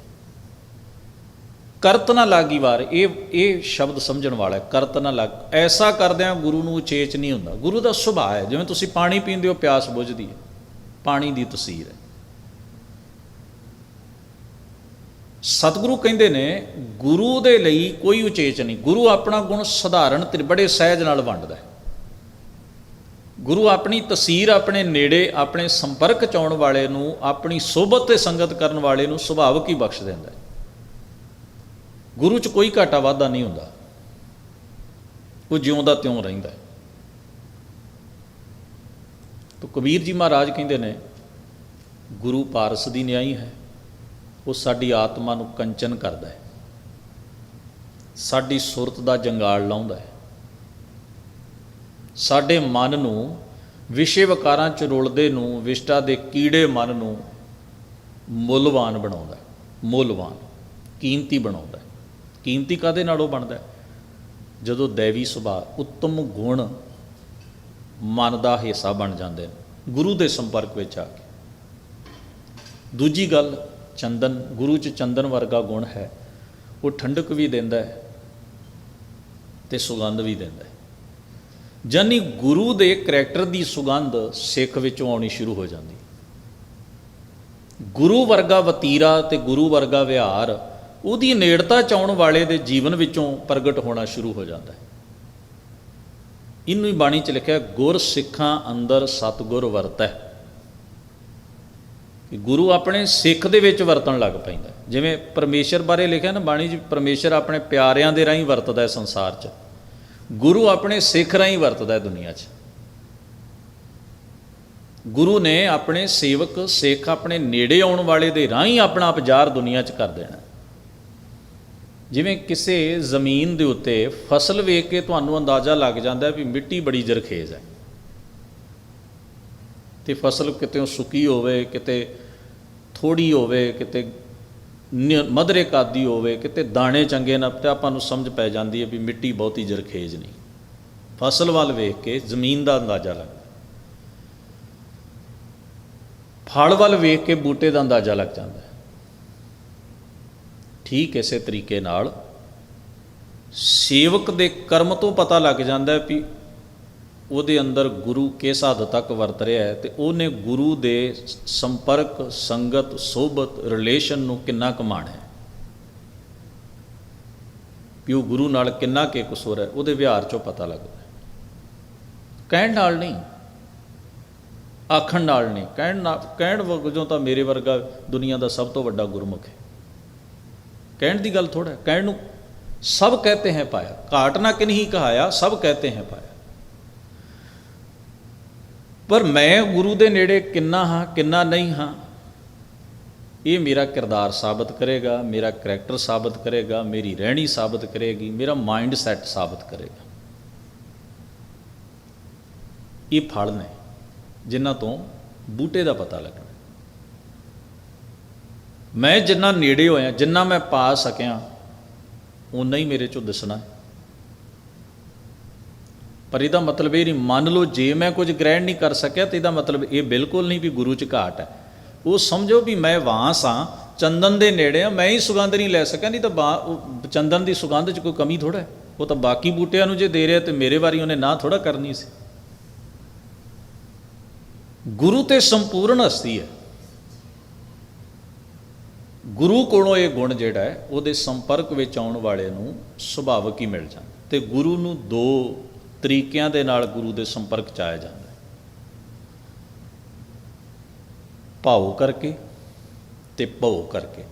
A: ਕਰਤ ਨਾ ਲਾਗੀ ਵਾਰ, ਇਹ ਇਹ ਸ਼ਬਦ ਸਮਝਣ ਵਾਲਾ ਹੈ, ਕਰਤ ਨਾ ਲੱਗ, ਐਸਾ ਕਰਦਿਆਂ ਗੁਰੂ ਨੂੰ ਉਚੇਚ ਨਹੀਂ ਹੁੰਦਾ। ਗੁਰੂ ਦਾ ਸੁਭਾਅ ਹੈ, ਜਿਵੇਂ ਤੁਸੀਂ ਪਾਣੀ ਪੀਂਦੇ ਹੋ, ਪਿਆਸ ਬੁਝਦੀ ਹੈ, ਪਾਣੀ ਦੀ ਤਸਵੀਰ ਹੈ। ਸਤਿਗੁਰੂ ਕਹਿੰਦੇ ਨੇ, ਗੁਰੂ ਦੇ ਲਈ ਕੋਈ ਉਚੇਚ ਨਹੀਂ। ਗੁਰੂ ਆਪਣਾ ਗੁਣ ਸਧਾਰਨ ਤੇ ਬੜੇ ਸਹਿਜ ਨਾਲ ਵੰਡਦਾ ਹੈ। ਗੁਰੂ ਆਪਣੀ ਤਸਵੀਰ ਆਪਣੇ ਨੇੜੇ, ਆਪਣੇ ਸੰਪਰਕ ਚ ਆਉਣ ਵਾਲੇ ਨੂੰ, ਆਪਣੀ ਸੋਭਤ ਤੇ ਸੰਗਤ ਕਰਨ ਵਾਲੇ ਨੂੰ ਸੁਭਾਵਕ ਹੀ ਬਖਸ਼ ਦਿੰਦਾ ਹੈ। ਗੁਰੂ ਚ ਕੋਈ ਘਾਟਾ ਵਾਧਾ ਨਹੀਂ ਹੁੰਦਾ। ਉਹ ਜਿਉਂਦਾ ਤਿਉਂ ਰਹਿੰਦਾ ਹੈ। ਤੋ ਕਬੀਰ ਜੀ ਮਹਾਰਾਜ ਕਹਿੰਦੇ ਨੇ, ਗੁਰੂ ਪਾਰਸ ਦੀ ਨਿਆਈ ਹੈ। ਉਹ ਸਾਡੀ ਆਤਮਾ ਨੂੰ ਕੰਚਨ ਕਰਦਾ ਹੈ। ਸਾਡੀ ਸੁਰਤ ਦਾ ਜੰਗਾਲ ਲਾਉਂਦਾ ਹੈ। ਸਾਡੇ ਮਨ ਨੂੰ ਵਿਸ਼ੇ ਵਿਕਾਰਾਂ ਚ ਰੁਲਦੇ ਨੂੰ, ਵਿਸ਼ਟਾ ਦੇ ਕੀੜੇ ਮਨ ਨੂੰ ਮੁੱਲਵਾਨ ਬਣਾਉਂਦਾ ਹੈ। ਮੁੱਲਵਾਨ, ਕੀਮਤੀ ਬਣਾਉਂਦਾ ਹੈ। ਕੀਮਤੀ ਕਾਦੇ ਨਾਲ ਉਹ ਬਣਦਾ ਜਦੋਂ ਦੇਵੀ ਸੁਭਾਅ ਉੱਤਮ ਗੁਣ ਮਨ ਦਾ ਹਿੱਸਾ ਬਣ ਜਾਂਦੇ ਨੇ, ਗੁਰੂ ਦੇ ਸੰਪਰਕ ਵਿੱਚ ਆ ਕੇ। ਦੂਜੀ ਗੱਲ, ਚੰਦਨ, ਗੁਰੂ ਚ ਚੰਦਨ ਵਰਗਾ ਗੁਣ ਹੈ, ਉਹ ਠੰਡਕ ਵੀ ਦਿੰਦਾ ਹੈ ਤੇ ਸੁਗੰਧ ਵੀ ਦਿੰਦਾ ਹੈ। ਜਾਨੀ ਗੁਰੂ ਦੇ ਕਰੈਕਟਰ ਦੀ ਸੁਗੰਧ ਸਿੱਖ ਵਿੱਚੋਂ ਆਉਣੀ ਸ਼ੁਰੂ ਹੋ ਜਾਂਦੀ। ਗੁਰੂ ਵਰਗਾ ਵਤੀਰਾ ਤੇ ਗੁਰੂ ਵਰਗਾ ਵਿਹਾਰ ਉਹਦੀ ਨੇੜਤਾ ਚਾਉਣ ਵਾਲੇ ਦੇ ਜੀਵਨ ਵਿੱਚੋਂ ਪ੍ਰਗਟ ਹੋਣਾ ਸ਼ੁਰੂ ਹੋ ਜਾਂਦਾ ਹੈ। ਇਹਨੂੰ ਹੀ ਬਾਣੀ ਚ ਲਿਖਿਆ, ਗੁਰ ਸਿੱਖਾਂ ਅੰਦਰ ਸਤਗੁਰ ਵਰਤੈ। ਕਿ ਗੁਰੂ ਆਪਣੇ ਸਿੱਖ ਦੇ ਵਿੱਚ ਵਰਤਣ ਲੱਗ ਪੈਂਦਾ ਜਿਵੇਂ ਪਰਮੇਸ਼ਰ ਬਾਰੇ ਲਿਖਿਆ ਨਾ ਬਾਣੀ 'ਚ, ਪਰਮੇਸ਼ਰ ਆਪਣੇ ਪਿਆਰਿਆਂ ਦੇ ਰਾਹੀਂ ਵਰਤਦਾ ਹੈ ਸੰਸਾਰ 'ਚ। ਗੁਰੂ ਆਪਣੇ ਸਿੱਖ ਰਾਹੀਂ ਵਰਤਦਾ ਹੈ ਦੁਨੀਆ 'ਚ। ਗੁਰੂ ਨੇ ਆਪਣੇ ਸੇਵਕ, ਸਿੱਖ ਆਪਣੇ ਨੇੜੇ ਆਉਣ ਵਾਲੇ ਦੇ ਰਾਹੀਂ ਆਪਣਾ ਉਪਜਾਰ ਦੁਨੀਆ 'ਚ ਕਰ ਦੇਣਾ ਜਿਵੇਂ ਕਿਸੇ ਜ਼ਮੀਨ ਦੇ ਉੱਤੇ ਫਸਲ ਵੇਖ ਕੇ ਤੁਹਾਨੂੰ ਅੰਦਾਜ਼ਾ ਲੱਗ ਜਾਂਦਾ ਵੀ ਮਿੱਟੀ ਬੜੀ ਜ਼ਰਖੇਜ਼ ਹੈ। ਤੇ ਫਸਲ ਕਿਤੇ ਸੁੱਕੀ ਹੋਵੇ, ਕਿਤੇ ਥੋੜੀ ਹੋਵੇ, ਕਿਤੇ ਨ- ਮਧਰੇ ਕਾਦੀ ਹੋਵੇ, ਕਿਤੇ ਦਾਣੇ ਚੰਗੇ ਨਾ, ਤੇ ਆਪਾਂ ਨੂੰ ਸਮਝ ਪੈ ਜਾਂਦੀ ਹੈ ਵੀ ਮਿੱਟੀ ਬਹੁਤੀ ਜ਼ਰਖੇਜ਼ ਨਹੀਂ। ਫਸਲ ਵੱਲ ਵੇਖ ਕੇ ਜ਼ਮੀਨ ਦਾ ਅੰਦਾਜ਼ਾ ਲੱਗਦਾ ਫਲ ਵੱਲ ਵੇਖ ਕੇ ਬੂਟੇ ਦਾ ਅੰਦਾਜ਼ਾ ਲੱਗ ਜਾਂਦਾ ਠੀਕ ਇਸੇ ਤਰੀਕੇ ਨਾਲ ਸੇਵਕ ਦੇ ਕਰਮ ਤੋਂ ਪਤਾ ਲੱਗ ਜਾਂਦਾ ਹੈ ਵੀ ਉਹਦੇ ਅੰਦਰ ਗੁਰੂ ਕਿਸ ਹੱਦ ਤੱਕ ਵਰਤ ਰਿਹਾ ਹੈ ਤੇ ਉਹਨੇ ਗੁਰੂ ਦੇ ਸੰਪਰਕ, ਸੰਗਤ ਸੋਬਤ ਰਿਲੇਸ਼ਨ ਨੂੰ ਕਿੰਨਾ ਕਮਾਣਾ ਹੈ। ਵੀ ਉਹ ਗੁਰੂ ਨਾਲ ਕਿੰਨਾ ਕੇ ਕਸੂਰ ਹੈ, ਉਹਦੇ ਵਿਹਾਰ ਚੋਂ ਪਤਾ ਲੱਗਦਾ ਕਹਿਣ ਨਾਲ ਨਹੀਂ, ਆਖਣ ਨਾਲ ਨਹੀਂ, ਕਹਿਣ ਨਾਲ ਕਹਿਣ ਵਜੋਂ ਤਾਂ ਮੇਰੇ ਵਰਗਾ ਦੁਨੀਆ ਦਾ ਸਭ ਤੋਂ ਵੱਡਾ ਗੁਰਮੁਖ ਹੈ। ਕਹਿਣ ਦੀ ਗੱਲ ਥੋੜਾ ਕਹਿਣ ਨੂੰ ਸਭ ਕਹਤੇ ਹੈ ਪਾਇਆ ਘਾਟ ਨਾ ਕਿ ਨਹੀਂ ਕਹਾਇਆ, ਸਭ ਕਹਤੇ ਹੈ ਪਾਇਆ। ਪਰ ਮੈਂ ਗੁਰੂ ਦੇ ਨੇੜੇ ਕਿੰਨਾ ਹਾਂ, ਕਿੰਨਾ ਨਹੀਂ ਹਾਂ, ਇਹ ਮੇਰਾ ਕਿਰਦਾਰ ਸਾਬਤ ਕਰੇਗਾ, ਮੇਰਾ ਕਰੈਕਟਰ ਸਾਬਤ ਕਰੇਗਾ, ਮੇਰੀ ਰਹਿਣੀ ਸਾਬਤ ਕਰੇਗੀ, ਮੇਰਾ ਮਾਈਂਡ ਸੈਟ ਸਾਬਤ ਕਰੇਗਾ। ਇਹ ਫਲ ਨੇ ਜਿਨ੍ਹਾਂ ਤੋਂ ਬੂਟੇ ਦਾ ਪਤਾ ਲੱਗਣਾ। ਮੈਂ ਜਿੰਨਾ ਨੇੜੇ ਹੋਇਆ, ਜਿੰਨਾ ਮੈਂ ਪਾ ਸਕਿਆ ਉਨਾ ਹੀ ਮੇਰੇ ਚੋਂ ਦਿਸਣਾ ਪਰ ਇਹਦਾ ਮਤਲਬ ਇਹ ਨਹੀਂ, ਮੰਨ ਲਓ ਜੇ ਮੈਂ ਕੁਝ ਗ੍ਰਹਿਣ ਨਹੀਂ ਕਰ ਸਕਿਆ, ਤੇ ਇਹਦਾ ਮਤਲਬ ਇਹ ਬਿਲਕੁਲ ਨਹੀਂ ਵੀ ਗੁਰੂ ਚ ਘਾਟ ਹੈ। ਉਹ ਸਮਝੋ ਵੀ ਮੈਂ ਵਾਂਸ ਹਾਂ, ਚੰਦਨ ਦੇ ਨੇੜੇ ਆ ਮੈਂ ਹੀ ਸੁਗੰਧ ਨਹੀਂ ਲੈ ਸਕਿਆ, ਨਹੀਂ ਤਾਂ ਬਾ- ਉਹ ਚੰਦਨ ਦੀ ਸੁਗੰਧ ਚ ਕੋਈ ਕਮੀ ਥੋੜਾ ਹੈ। ਉਹ ਤਾਂ ਬਾਕੀ ਬੂਟਿਆਂ ਨੂੰ ਜੇ ਦੇ ਰਿਹਾ ਤੇ ਮੇਰੇ ਵਾਰੀ ਉਹਨੇ ਨਾ ਥੋੜਾ ਕਰਨੀ ਸੀ। ਗੁਰੂ ਤੇ ਸੰਪੂਰਨ ਹਸਤੀ ਹੈ। ਗੁਰੂ ਕੋਲੋਂ ਇਹ ਗੁਣ ਜਿਹੜਾ ਹੈ, ਉਹਦੇ ਸੰਪਰਕ ਵਿੱਚ ਆਉਣ ਵਾਲੇ ਨੂੰ ਸੁਭਾਵਕ ਹੀ ਮਿਲ ਜਾਂਦਾ ਤੇ ਗੁਰੂ ਨੂੰ ਦੋ ਤਰੀਕਿਆਂ ਦੇ ਨਾਲ ਗੁਰੂ ਦੇ ਸੰਪਰਕ ਚ ਆਇਆ ਜਾਂਦਾ ਭਾਉ ਕਰਕੇ ਤੇ ਭਉ ਕਰਕੇ।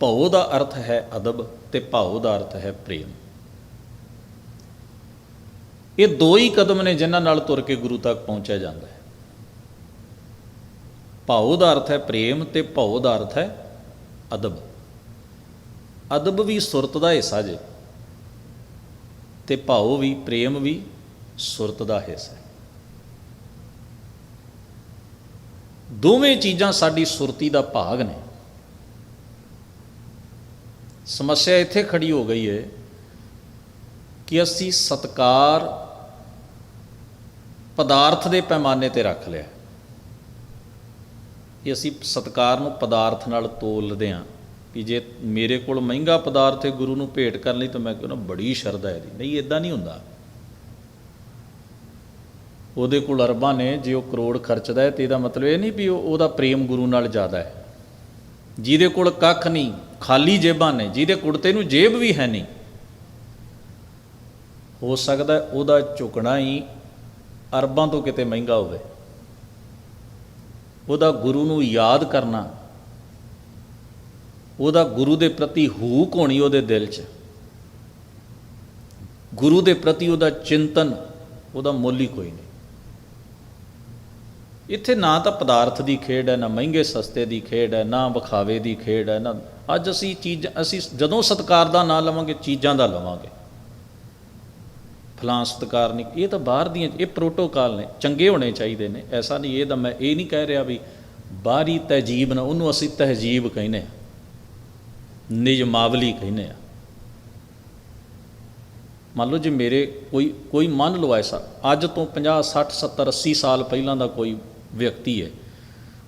A: ਭਉ ਦਾ ਅਰਥ ਹੈ ਅਦਬ ਤੇ ਭਾਉ ਦਾ ਅਰਥ ਹੈ ਪ੍ਰੇਮ। ਇਹ ਦੋ ਹੀ ਕਦਮ ਨੇ ਜਿਨ੍ਹਾਂ ਨਾਲ ਤੁਰ ਕੇ ਗੁਰੂ ਤੱਕ ਪਹੁੰਚਿਆ ਜਾਂਦਾ ਹੈ। ਭਾਉ ਦਾ ਅਰਥ ਹੈ ਪ੍ਰੇਮ ਤੇ ਭਉ ਦਾ ਅਰਥ ਹੈ ਅਦਬ। ਅਦਬ ਵੀ ਸੁਰਤ ਦਾ ਹਿੱਸਾ ਜੇ ਤੇ ਭਾਉ ਵੀ ਪ੍ਰੇਮ ਵੀ ਸੁਰਤ ਦਾ ਹਿੱਸਾ ਹੈ। ਦੋਵੇਂ ਚੀਜ਼ਾਂ ਸਾਡੀ ਸੁਰਤੀ ਦਾ ਭਾਗ ਨੇ। ਸਮੱਸਿਆ ਇੱਥੇ ਖੜੀ ਹੋ ਗਈ ਹੈ ਕਿ ਅਸੀਂ ਸਤਕਾਰ ਪਦਾਰਥ ਦੇ ਪੈਮਾਨੇ ਤੇ ਰੱਖ ਲਿਆ। ਇਹ ਅਸੀਂ ਸਤਕਾਰ ਨੂੰ ਪਦਾਰਥ ਨਾਲ ਤੋਲਦੇ ਹਾਂ। ਕਿ ਜੇ ਮੇਰੇ ਕੋਲ ਮਹਿੰਗਾ ਪਦਾਰਥ ਹੈ, ਗੁਰੂ ਨੂੰ ਭੇਟ ਕਰਨ ਲਈ ਤਾਂ ਮੈਂ ਕਹਿੰਦਾ ਬੜੀ ਸ਼ਰਧਾ ਹੈ ਇਹਦੀ। ਨਹੀਂ ਇਦਾਂ ਨਹੀਂ ਹੁੰਦਾ। ਉਹਦੇ ਕੋਲ ਅਰਬਾਂ ਨੇ, ਜੇ ਉਹ ਕਰੋੜ ਖਰਚਦਾ ਹੈ ਤੇ ਇਹਦਾ ਮਤਲਬ ਇਹ ਨਹੀਂ ਵੀ ਉਹ- ਉਹਦਾ ਪ੍ਰੇਮ ਗੁਰੂ ਨਾਲ ਜ਼ਿਆਦਾ ਹੈ। ਜਿਹਦੇ ਕੋਲ ਕੱਖ ਨਹੀਂ, ਖਾਲੀ ਜੇਬਾਂ ਨੇ, ਜਿਹਦੇ ਕੁੜਤੇ ਨੂੰ ਜੇਬ ਵੀ ਹੈ ਨਹੀਂ, ਹੋ ਸਕਦਾ ਉਹਦਾ ਝੁਕਣਾ ਹੀ ਅਰਬਾਂ ਤੋਂ ਕਿਤੇ ਮਹਿੰਗਾ ਹੋਵੇ। ਉਹਦਾ ਗੁਰੂ ਨੂੰ ਯਾਦ ਕਰਨਾ। ਉਹਦਾ ਗੁਰੂ ਦੇ ਪ੍ਰਤੀ ਹੂਕ ਹੋਣੀ ਉਹਦੇ ਦਿਲ 'ਚ। ਗੁਰੂ ਦੇ ਪ੍ਰਤੀ ਉਹਦਾ ਚਿੰਤਨ, ਉਹਦਾ ਮੁੱਲ ਹੀ ਕੋਈ ਨਹੀਂ। ਇੱਥੇ ਨਾ ਤਾਂ ਪਦਾਰਥ ਦੀ ਖੇਡ ਹੈ, ਨਾ ਮਹਿੰਗੇ ਸਸਤੇ ਦੀ ਖੇਡ ਹੈ, ਨਾ ਵਿਖਾਵੇ ਦੀ ਖੇਡ ਹੈ, ਨਾ ਅੱਜ ਅਸੀਂ ਚੀਜ਼ ਅਸੀਂ ਜਦੋਂ ਸਤਕਾਰ ਦਾ ਨਾਂ ਲਵਾਂਗੇ, ਚੀਜ਼ਾਂ ਦਾ ਲਵਾਂਗੇ। ਫਲਾਂ ਸਤਕਾਰ ਨਹੀਂ, ਇਹ ਤਾਂ ਬਾਹਰ ਦੀਆਂ, ਇਹ ਪ੍ਰੋਟੋਕਾਲ ਨੇ, ਚੰਗੇ ਹੋਣੇ ਚਾਹੀਦੇ ਨੇ, ਐਸਾ ਨਹੀਂ, ਇਹ ਤਾਂ ਮੈਂ ਇਹ ਨਹੀਂ ਕਹਿ ਰਿਹਾ ਵੀ ਬਾਹਰੀ ਤਹਿਜੀਬ ਨਾ, ਉਹਨੂੰ ਅਸੀਂ ਤਹਿਜੀਬ ਕਹਿੰਦੇ ਆ ਨਿਯਮਾਵਲੀ ਕਹਿੰਦੇ ਆ। ਮੰਨ ਲਓ ਜੇ ਮੇਰੇ ਕੋਈ ਕੋਈ ਮੰਨ ਲਓ ਐਸਾ, ਅੱਜ ਤੋਂ 50 60 70 80 ਸਾਲ ਪਹਿਲਾਂ ਦਾ ਕੋਈ ਵਿਅਕਤੀ ਹੈ,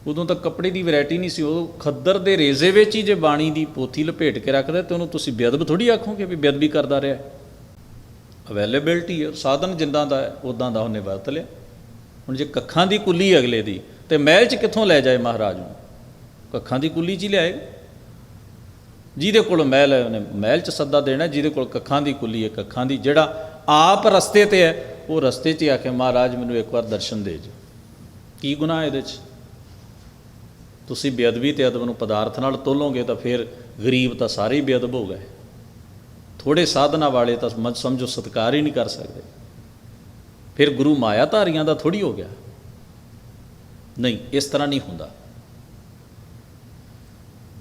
A: ਉਦੋਂ ਤਾਂ ਕੱਪੜੇ ਦੀ ਵੈਰਾਈਟੀ ਨਹੀਂ ਸੀ, ਉਹ ਖੱਦਰ ਦੇ ਰੇਜ਼ੇ ਵਿੱਚ ਹੀ ਜੇ ਬਾਣੀ ਦੀ ਪੋਥੀ ਲਪੇਟ ਕੇ ਰੱਖਦਾ, ਤੇ ਉਹਨੂੰ ਤੁਸੀਂ ਬੇਅਦਬ ਥੋੜੀ ਆਖੋਗੇ ਵੀ ਬੇਅਦਬੀ ਕਰਦਾ ਰਿਹਾ। ਅਵੇਲੇਬਿਲਟੀ ਹੈ ਸਾਧਨ ਜਿੰਦਾਂ ਦਾ ਹੈ ਉਦਾਂ ਦਾ ਉਹਨੇ ਵਰਤ ਲਿਆ। ਹੁਣ ਜੇ ਕੱਖਾਂ ਦੀ ਕੁੱਲੀ ਅਗਲੇ ਦੀ, ਤੇ ਮਹਿਲ 'ਚ ਕਿੱਥੋਂ ਲੈ ਜਾਏ ਮਹਾਰਾਜ ਨੂੰ? ਕੱਖਾਂ ਦੀ ਕੁੱਲੀ 'ਚ ਹੀ ਲਿਆਏ ਜਿਹਦੇ ਕੋਲ ਮਹਿਲ ਹੈ, ਉਹਨੇ ਮਹਿਲ 'ਚ ਸੱਦਾ ਦੇਣਾ, ਜਿਹਦੇ ਕੋਲ ਕੱਖਾਂ ਦੀ ਕੁੱਲੀ ਹੈ, ਕੱਖਾਂ ਦੀ, ਜਿਹੜਾ ਆਪ ਰਸਤੇ ਤੇ ਹੈ, ਉਹ ਰਸਤੇ 'ਚ ਹੀ ਕੇ ਮਹਾਰਾਜ ਮੈਨੂੰ ਇੱਕ ਵਾਰ ਦਰਸ਼ਨ ਦੇ ਜੀ ਕੀ ਗੁਨਾਹ ਇਹਦੇ 'ਚ? ਤੁਸੀਂ ਬੇਅਦਬੀ ਤੇ ਅਦਬ ਨੂੰ ਪਦਾਰਥ ਨਾਲ ਤੋਲੋਗੇ ਤਾਂ ਫਿਰ ਗਰੀਬ ਤਾਂ ਸਾਰੇ ਹੀ ਬੇਅਦਬ ਹੋ ਗਏ। ਥੋੜੇ ਸਾਧਨਾ ਵਾਲੇ ਤਾਂ ਸਮਝੋ ਸਤਕਾਰ ਹੀ ਨਹੀਂ ਕਰ ਸਕਦੇ। ਫਿਰ ਗੁਰੂ ਮਾਇਆ ਧਾਰੀਆਂ ਦਾ ਥੋੜੀ ਹੋ ਗਿਆ। ਨਹੀਂ, ਇਸ ਤਰ੍ਹਾਂ ਨਹੀਂ ਹੁੰਦਾ।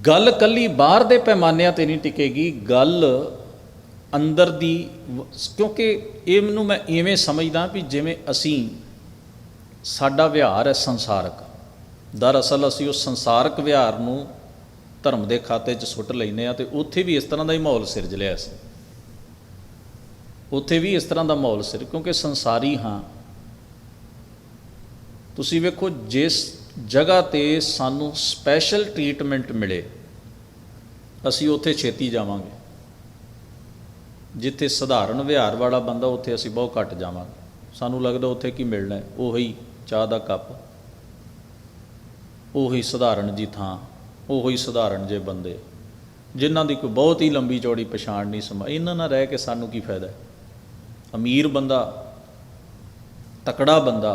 A: ਗੱਲ ਕੱਲੀ ਬਾਹਰ ਦੇ ਪੈਮਾਨਿਆਂ ਤੇ ਨਹੀਂ ਟਿਕੇਗੀ, ਗੱਲ ਅੰਦਰ ਦੀ ਕਿਉਂਕਿ ਇਹ ਮੈਨੂੰ ਮੈਂ ਇਵੇਂ ਸਮਝਦਾ ਵੀ ਜਿਵੇਂ ਅਸੀਂ, ਸਾਡਾ ਵਿਹਾਰ ਹੈ ਸੰਸਾਰਕ। ਦਰਅਸਲ ਅਸੀਂ ਉਸ ਸੰਸਾਰਕ ਵਿਹਾਰ ਨੂੰ ਧਰਮ ਦੇ ਖਾਤੇ 'ਚ ਸੁੱਟ ਲੈਨੇ ਆ ਤੇ ਉੱਥੇ ਵੀ ਇਸ ਤਰ੍ਹਾਂ ਦਾ ਹੀ ਮਾਹੌਲ ਸਿਰਜ ਲਿਆ ਸੀ। ਉੱਥੇ ਵੀ ਇਸ ਤਰ੍ਹਾਂ ਦਾ ਮਾਹੌਲ ਸਿਰ ਕਿਉਂਕਿ ਸੰਸਾਰੀ ਹਾਂ। ਤੁਸੀਂ ਵੇਖੋ, ਜਿਸ ਜਗ੍ਹਾ ਤੇ ਸਾਨੂੰ ਸਪੈਸ਼ਲ ਟ੍ਰੀਟਮੈਂਟ ਮਿਲੇ, ਅਸੀਂ ਉੱਥੇ ਛੇਤੀ ਜਾਵਾਂਗੇ। ਜਿੱਥੇ ਸਧਾਰਨ ਵਿਹਾਰ ਵਾਲਾ ਬੰਦਾ, ਉੱਥੇ ਅਸੀਂ ਬਹੁਤ ਘੱਟ ਜਾਵਾਂਗੇ। ਸਾਨੂੰ ਲੱਗਦਾ ਉੱਥੇ ਕੀ ਮਿਲਣਾ ਹੈ? ਉਹੀ ਚਾਹ ਦਾ ਕੱਪ, ਉਹੀ ਸਧਾਰਨ ਜੀ ਥਾਂ, ਉਹੀ ਸਧਾਰਨ ਜੇ ਬੰਦੇ, ਜਿਨ੍ਹਾਂ ਦੀ ਕੋਈ ਬਹੁਤ ਹੀ ਲੰਬੀ ਚੌੜੀ ਪਛਾਣ ਨਹੀਂ ਸਮਾ ਇਹਨਾਂ ਨਾਲ ਰਹਿ ਕੇ ਸਾਨੂੰ ਕੀ ਫਾਇਦਾ ਹੈ? ਅਮੀਰ ਬੰਦਾ, ਤਕੜਾ ਬੰਦਾ,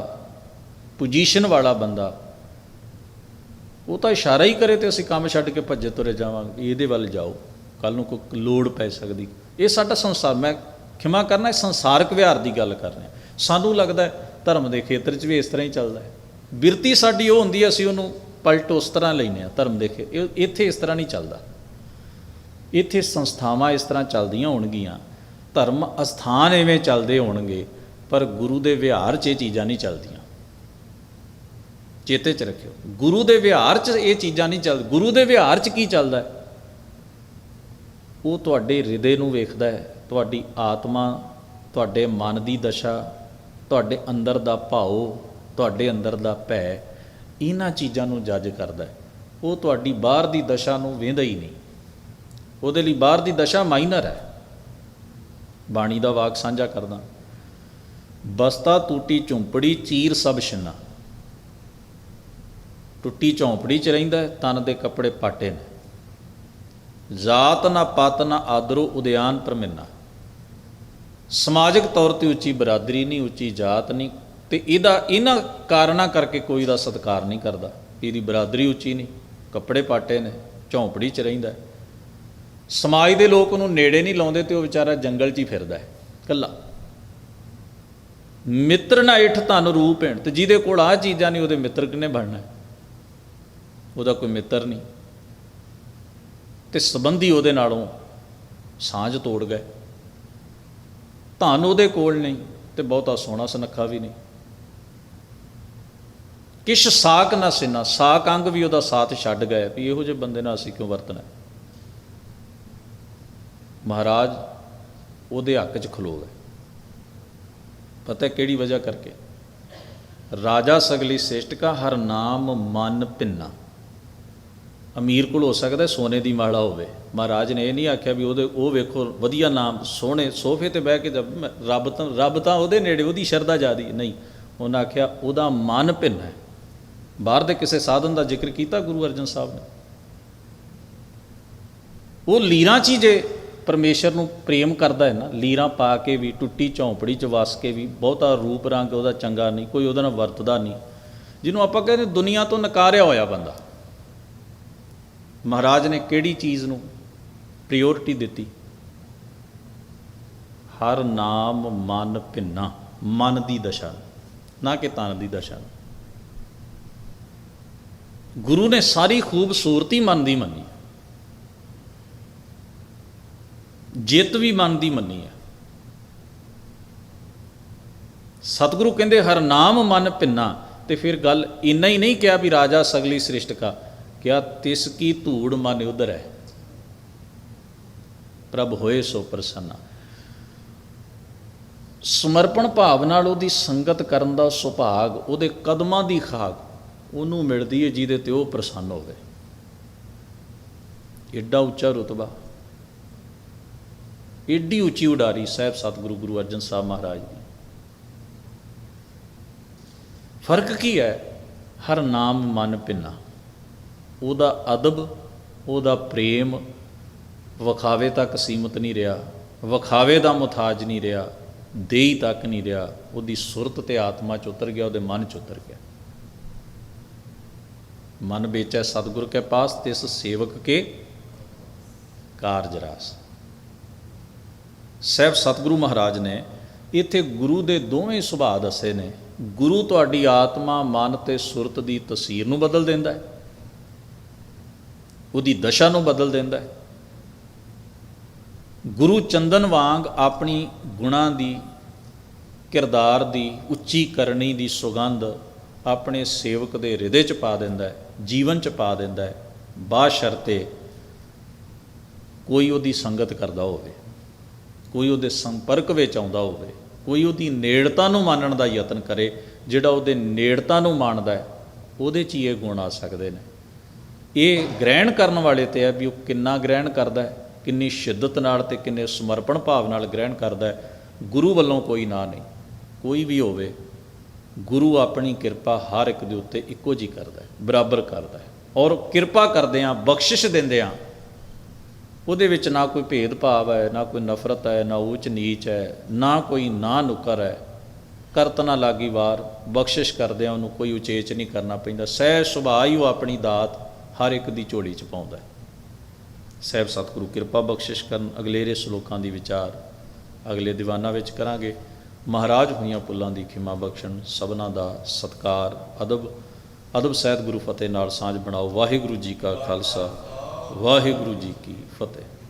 A: ਪੋਜੀਸ਼ਨ ਵਾਲਾ ਬੰਦਾ, ਉਹ ਤਾਂ ਇਸ਼ਾਰਾ ਹੀ ਕਰੇ ਤੇ ਅਸੀਂ ਕੰਮ ਛੱਡ ਕੇ ਭੱਜੇ ਤੁਰੇ ਜਾਵਾਂਗੇ, ਇਹਦੇ ਵੱਲ ਜਾਓ ਕੱਲ ਨੂੰ ਕੋਈ ਲੋੜ ਪੈ ਸਕਦੀ। ਇਹ ਸਾਡਾ ਸੰਸਾਰ, ਮੈਂ ਖਿਮਾ ਕਰਨਾ, ਇਹ ਸੰਸਾਰਕ ਵਿਹਾਰ ਦੀ ਗੱਲ ਕਰ ਰਿਹਾ। ਸਾਨੂੰ ਲੱਗਦਾ ਧਰਮ ਦੇ ਖੇਤਰ 'ਚ ਵੀ ਇਸ ਤਰ੍ਹਾਂ ਹੀ ਚੱਲਦਾ ਹੈ। ਬਿਰਤੀ ਸਾਡੀ ਉਹ ਹੁੰਦੀ ਹੈ, ਅਸੀਂ ਉਹਨੂੰ ਪਲਟ ਉਸ ਤਰ੍ਹਾਂ ਲੈਨੇ ਆ ਧਰਮ ਦੇ ਖੇ ਇੱਥੇ ਇਸ ਤਰ੍ਹਾਂ ਨਹੀਂ ਚੱਲਦਾ। ਇੱਥੇ ਸੰਸਥਾਵਾਂ ਇਸ ਤਰ੍ਹਾਂ ਚੱਲਦੀਆਂ ਹੋਣਗੀਆਂ। ਧਰਮ ਅਸਥਾਨ ਐਵੇਂ ਚੱਲਦੇ ਹੋਣਗੇ, ਪਰ ਗੁਰੂ ਦੇ ਵਿਹਾਰ 'ਚ ਇਹ ਚੀਜ਼ਾਂ ਨਹੀਂ ਚੱਲਦੀਆਂ। ਚੇਤੇ 'ਚ ਰੱਖਿਓ। ਗੁਰੂ ਦੇ ਵਿਹਾਰ 'ਚ ਇਹ ਚੀਜ਼ਾਂ ਨਹੀਂ ਚੱਲ, ਗੁਰੂ ਦੇ ਵਿਹਾਰ 'ਚ ਕੀ ਚੱਲਦਾ? ਉਹ ਤੁਹਾਡੇ ਹਿਰਦੇ ਨੂੰ ਵੇਖਦਾ ਹੈ। ਤੁਹਾਡੀ ਆਤਮਾ, ਤੁਹਾਡੇ ਮਨ ਦੀ ਦਸ਼ਾ, ਤੁਹਾਡੇ ਅੰਦਰ ਦਾ ਭਾਉ, ਤੁਹਾਡੇ ਅੰਦਰ ਦਾ ਭੈ, ਇਹਨਾਂ ਚੀਜ਼ਾਂ ਨੂੰ ਜੱਜ ਕਰਦਾ ਹੈ। ਉਹ ਤੁਹਾਡੀ ਬਾਹਰ ਦੀ ਦਸ਼ਾ ਨੂੰ ਵੇਂਦਾ ਹੀ ਨਹੀਂ। ਉਹਦੇ ਲਈ ਬਾਹਰ ਦੀ ਦਸ਼ਾ ਮਾਈਨਰ ਹੈ। ਬਾਣੀ ਦਾ ਵਾਕ ਸਾਂਝਾ ਕਰਦਾ। ਬਸਤਾ, ਟੂਟੀ, ਝੁੰਪੜੀ, ਚੀਰ ਸਭ ਛਿੰਨਾ। ਟੁੱਟੀ, ਝੌਂਪੜੀ 'ਚ ਰਹਿੰਦਾ ਤਨ ਦੇ ਕੱਪੜੇ ਪਾਟੇ ਨੇ। ਜਾਤ ਨਾ ਪਤ ਨਾ ਆਦਰੋ ਉਦਿਆਨ ਪਰਮਿੰਨਾ। ਸਮਾਜਿਕ ਤੌਰ ਤੇ ਉੱਚੀ ਬਰਾਦਰੀ ਨਹੀਂ, ਉੱਚੀ ਜਾਤ ਨਹੀਂ, ਤੇ ਇਹਦਾ, ਇਹਨਾਂ ਕਾਰਨਾਂ ਕਰਕੇ ਕੋਈ ਦਾ ਸਤਿਕਾਰ ਨਹੀਂ ਕਰਦਾ। ਇਹਦੀ ਬਰਾਦਰੀ ਉੱਚੀ ਨਹੀਂ, ਕੱਪੜੇ ਪਾਟੇ ਨੇ, ਝੌਂਪੜੀ 'ਚ ਰਹਿੰਦਾ ਸਮਾਜ ਦੇ ਲੋਕ ਉਹਨੂੰ ਨੇੜੇ ਨਹੀਂ ਲਾਉਂਦੇ ਤੇ ਉਹ ਵਿਚਾਰਾ ਜੰਗਲ 'ਚ ਹੀ ਫਿਰਦਾ ਹੈ ਕੱਲਾ ਮਿੱਤਰ ਨਾ ਇਠ ਧਨ ਰੂਪ ਹੈਣ, ਤੇ ਜਿਹਦੇ ਕੋਲ ਆ ਚੀਜ਼ਾਂ ਨਹੀਂ, ਉਹਦੇ ਮਿੱਤਰ ਕਿੰਨੇ ਬਣਨਾ ਉਹਦਾ ਕੋਈ ਮਿੱਤਰ ਨਹੀਂ। ਤੇ ਸੰਬੰਧੀ ਉਹਦੇ ਨਾਲੋਂ ਸਾਂਝ ਤੋੜ ਗਏ। ਧਨ ਉਹਦੇ ਕੋਲ ਨਹੀਂ, ਤੇ ਬਹੁਤਾ ਸੋਹਣਾ ਸੁਨੱਖਾ ਵੀ ਨਹੀਂ। ਕਿਛ ਸਾਕ ਨਾ ਸਿਨਾ, ਸਾਕ ਅੰਗ ਵੀ ਉਹਦਾ ਸਾਥ ਛੱਡ ਗਏ, ਵੀ ਇਹੋ ਜਿਹੇ ਬੰਦੇ ਨਾਲ ਅਸੀਂ ਕਿਉਂ ਵਰਤਣਾ ਮਹਾਰਾਜ, ਉਹਦੇ ਹੱਕ 'ਚ ਖਲੋ ਗਏ। ਪਤਾ ਕਿਹੜੀ ਵਜ੍ਹਾ ਕਰਕੇ? ਰਾਜਾ ਸਗਲੀ ਸ੍ਰੇਸ਼ਟ ਕਾ ਹਰ ਨਾਮ ਮਨ ਭਿੰਨਾ। ਅਮੀਰ ਕੋਲ ਹੋ ਸਕਦਾ ਸੋਨੇ ਦੀ ਮਾਲਾ ਹੋਵੇ। ਮਹਾਰਾਜ ਨੇ ਇਹ ਨਹੀਂ ਆਖਿਆ ਵੀ ਉਹਦੇ, ਉਹ ਵੇਖੋ ਵਧੀਆ ਨਾਮ, ਸੋਹਣੇ ਸੋਫੇ ਤੇ ਬਹਿ ਕੇ ਜਦ ਰੱਬ ਤਾਂ ਰੱਬ ਤਾਂ ਉਹਦੇ ਨੇੜੇ, ਉਹਦੀ ਸ਼ਰਧਾ ਜਿਆਦੀ। ਨਹੀਂ, ਉਹਨਾਂ ਆਖਿਆ ਉਹਦਾ ਮਨ ਭਿੰਨ ਹੈ। ਬਾਹਰ ਦੇ ਕਿਸੇ ਸਾਧਨ ਦਾ ਜ਼ਿਕਰ ਕੀਤਾ ਗੁਰੂ ਅਰਜਨ ਸਾਹਿਬ ਨੇ। ਉਹ ਲੀਰਾਂ 'ਚ ਹੀ ਜੇ ਪਰਮੇਸ਼ਰ ਨੂੰ ਪ੍ਰੇਮ ਕਰਦਾ ਹੈ ਨਾ, ਲੀਰਾਂ ਪਾ ਕੇ ਵੀ, ਟੁੱਟੀ ਝੌਂਪੜੀ 'ਚ ਵਸ ਕੇ ਵੀ, ਬਹੁਤਾ ਰੂਪ ਰੰਗ ਉਹਦਾ ਚੰਗਾ ਨਹੀਂ, ਕੋਈ ਉਹਦੇ ਨਾਲ ਵਰਤਦਾ ਨਹੀਂ। ਜਿਹਨੂੰ ਆਪਾਂ ਕਹਿੰਦੇ ਦੁਨੀਆ ਤੋਂ ਨਕਾਰਿਆ ਹੋਇਆ ਬੰਦਾ। ਮਹਾਰਾਜ ਨੇ ਕਿਹੜੀ ਚੀਜ਼ ਨੂੰ ਪ੍ਰਾਇੋਰਟੀ ਦਿੱਤੀ? ਹਰ ਨਾਮ ਮਨ ਭਿੰਨਾ, ਮਨ ਦੀ ਦਸ਼ਾ ਨਾ ਕਿ ਤਨ ਦੀ ਦਸ਼ਾ ਗੁਰੂ ਨੇ ਸਾਰੀ ਖੂਬਸੂਰਤੀ ਮਨ ਦੀ ਮੰਨੀ ਜਿੱਤ ਵੀ ਮਨ ਦੀ ਮੰਨੀ ਹੈ ਸਤਿਗੁਰੂ ਕਹਿੰਦੇ, ਹਰ ਨਾਮ ਮਨ ਭਿੰਨਾ। ਤੇ ਫਿਰ ਗੱਲ ਇੰਨਾ ਹੀ ਨਹੀਂ ਕਿਹਾ ਵੀ ਰਾਜਾ ਸਗਲੀ ਸ੍ਰਿਸ਼ਟ ਕਾ ਕਿਹਾ, ਤਿਸ ਕੀ ਧੂੜ ਮਨ ਉਧਰ ਹੈ। ਪ੍ਰਭ ਹੋਏ ਸੋ ਪ੍ਰਸੰਨਾ। ਸਮਰਪਣ ਭਾਵ ਨਾਲ ਉਹਦੀ ਸੰਗਤ ਕਰਨ ਦਾ ਸੁਭਾਗ, ਉਹਦੇ ਕਦਮਾਂ ਦੀ ਖਾਕ, ਉਹਨੂੰ ਮਿਲਦੀ ਹੈ ਜਿਹਦੇ ਤੇ ਉਹ ਪ੍ਰਸੰਨ ਹੋਵੇ ਏਡਾ ਉੱਚਾ ਰੁਤਬਾ। ਏਡੀ ਉੱਚੀ ਉਡਾਰੀ ਸਾਹਿਬ ਸਤਿਗੁਰੂ ਗੁਰੂ ਅਰਜਨ ਸਾਹਿਬ ਮਹਾਰਾਜ ਦੀ। ਫ਼ਰਕ ਕੀ ਹੈ? ਹਰ ਨਾਮ ਮਨ ਪਿੰਨਾ। ਉਹਦਾ ਅਦਬ, ਉਹਦਾ ਪ੍ਰੇਮ ਵਿਖਾਵੇ ਤੱਕ ਸੀਮਤ ਨਹੀਂ ਰਿਹਾ, ਵਿਖਾਵੇ ਦਾ ਮੁਤਾਜ ਨਹੀਂ ਰਿਹਾ, ਦੇਈ ਤੱਕ ਨਹੀਂ ਰਿਹਾ, ਉਹਦੀ ਸੁਰਤ ਤੇ ਆਤਮਾ ਚ ਉਤਰ ਗਿਆ, ਉਹਦੇ ਮਨ ਚ ਉਤਰ ਗਿਆ। ਮਨ ਵੇਚੈ ਸਤਿਗੁਰ ਕੇ ਪਾਸ, ਤਿਸ ਸੇਵਕ ਕੇ ਕਾਰਜ ਰਾਸ। ਸਹਿਬ ਸਤਿਗੁਰੂ ਮਹਾਰਾਜ ਨੇ ਇੱਥੇ ਗੁਰੂ ਦੇ ਦੋਵੇਂ ਸੁਭਾਅ ਦੱਸੇ ਨੇ, ਗੁਰੂ ਤੁਹਾਡੀ ਆਤਮਾ, ਮਨ ਤੇ ਸੁਰਤ ਦੀ ਤਸਵੀਰ ਨੂੰ ਬਦਲ ਦਿੰਦਾ ਹੈ। ਉਹਦੀ ਦਸ਼ਾ ਨੂੰ ਬਦਲ ਦਿੰਦਾ ਹੈ। ਗੁਰੂ ਚੰਦਨ ਵਾਂਗ ਆਪਣੀ ਗੁਣਾ ਦੀ, ਕਿਰਦਾਰ ਦੀ, ਉੱਚੀ ਕਰਨੀ ਦੀ ਸੁਗੰਧ ਆਪਣੇ ਸੇਵਕ ਦੇ ਹਿਰਦੇ ਚ ਪਾ ਦਿੰਦਾ ਹੈ, ਜੀਵਨ ਚ ਪਾ ਦਿੰਦਾ ਹੈ। ਬਾਸ਼ਰਤੇ ਕੋਈ ਉਹਦੀ ਸੰਗਤ ਕਰਦਾ ਹੋਵੇ। ਕੋਈ ਉਹਦੇ ਸੰਪਰਕ ਵਿੱਚ ਆਉਂਦਾ ਹੋਵੇ, ਕੋਈ ਉਹਦੀ ਨੇੜਤਾ ਨੂੰ ਮੰਨਣ ਦਾ ਯਤਨ ਕਰੇ, ਜਿਹੜਾ ਉਹਦੇ ਨੇੜਤਾ ਨੂੰ ਮਾਣਦਾ ਹੈ, ਉਹਦੇ 'ਚ ਹੀ ਇਹ ਗੁਣ ਆ ਸਕਦੇ ਨੇ। ਇਹ ਗ੍ਰਹਿਣ ਕਰਨ ਵਾਲੇ ਤੇ ਹੈ ਵੀ ਉਹ ਕਿੰਨਾ ਗ੍ਰਹਿਣ ਕਰਦਾ ਹੈ, ਕਿੰਨੀ ਸ਼ਿੱਦਤ ਨਾਲ ਤੇ ਕਿੰਨੇ ਸਮਰਪਣ ਭਾਵ ਨਾਲ ਗ੍ਰਹਿਣ ਕਰਦਾ ਹੈ, ਗੁਰੂ ਵੱਲੋਂ ਕੋਈ ਨਾ ਨਹੀਂ, ਕੋਈ ਵੀ ਹੋਵੇ, ਗੁਰੂ ਆਪਣੀ ਕਿਰਪਾ ਹਰ ਇੱਕ ਦੇ ਉੱਤੇ ਇੱਕੋ ਜੀ ਕਰਦਾ ਹੈ, ਬਰਾਬਰ ਕਰਦਾ ਹੈ। ਔਰ ਕਿਰਪਾ ਕਰਦਿਆਂ ਬਖਸ਼ਿਸ਼ ਦਿੰਦਿਆਂ ਉਹਦੇ ਵਿੱਚ ਨਾ ਕੋਈ ਭੇਦਭਾਵ ਹੈ, ਨਾ ਕੋਈ ਨਫ਼ਰਤ ਹੈ, ਨਾ ਉੱਚ ਨੀਚ ਹੈ, ਨਾ ਕੋਈ ਨਾ ਨੁਕਰ ਹੈ। ਕਰਤਨਾ ਲਾਗੀ ਵਾਰ, ਬਖਸ਼ਿਸ਼ ਕਰਦਿਆਂ ਉਹਨੂੰ ਕੋਈ ਉਚੇਚ ਨਹੀਂ ਕਰਨਾ ਪੈਂਦਾ। ਸਹਿ ਸੁਭਾਅ ਹੀ ਉਹ ਆਪਣੀ ਦਾਤ ਹਰ ਇੱਕ ਦੀ ਝੋਲੀ 'ਚ ਪਾਉਂਦਾ ਹੈ। ਸਹਿਬ ਸਤਿਗੁਰੂ, ਕਿਰਪਾ ਬਖਸ਼ਿਸ਼ ਕਰਨ ਅਗਲੇਰੇ ਸ਼ਲੋਕਾਂ ਦੀ ਵਿਚਾਰ ਅਗਲੇ ਦੀਵਾਨਾਂ ਵਿੱਚ ਕਰਾਂਗੇ। ਮਹਾਰਾਜ ਹੋਈਆਂ ਪੁੱਲਾਂ ਦੀ ਖਿਮਾ ਬਖਸ਼ਣ, ਸਭਨਾ ਦਾ ਸਤਕਾਰ, ਅਦਬ ਅਦਬ ਸਹਿਤ ਗੁਰੂ ਫਤਿਹ ਨਾਲ ਸਾਂਝ ਬਣਾਓ। ਵਾਹਿਗੁਰੂ ਜੀ ਕਾ ਖਾਲਸਾ। ਵਾਹਿਗੁਰੂ ਜੀ ਕੀ ਫਤਿਹ।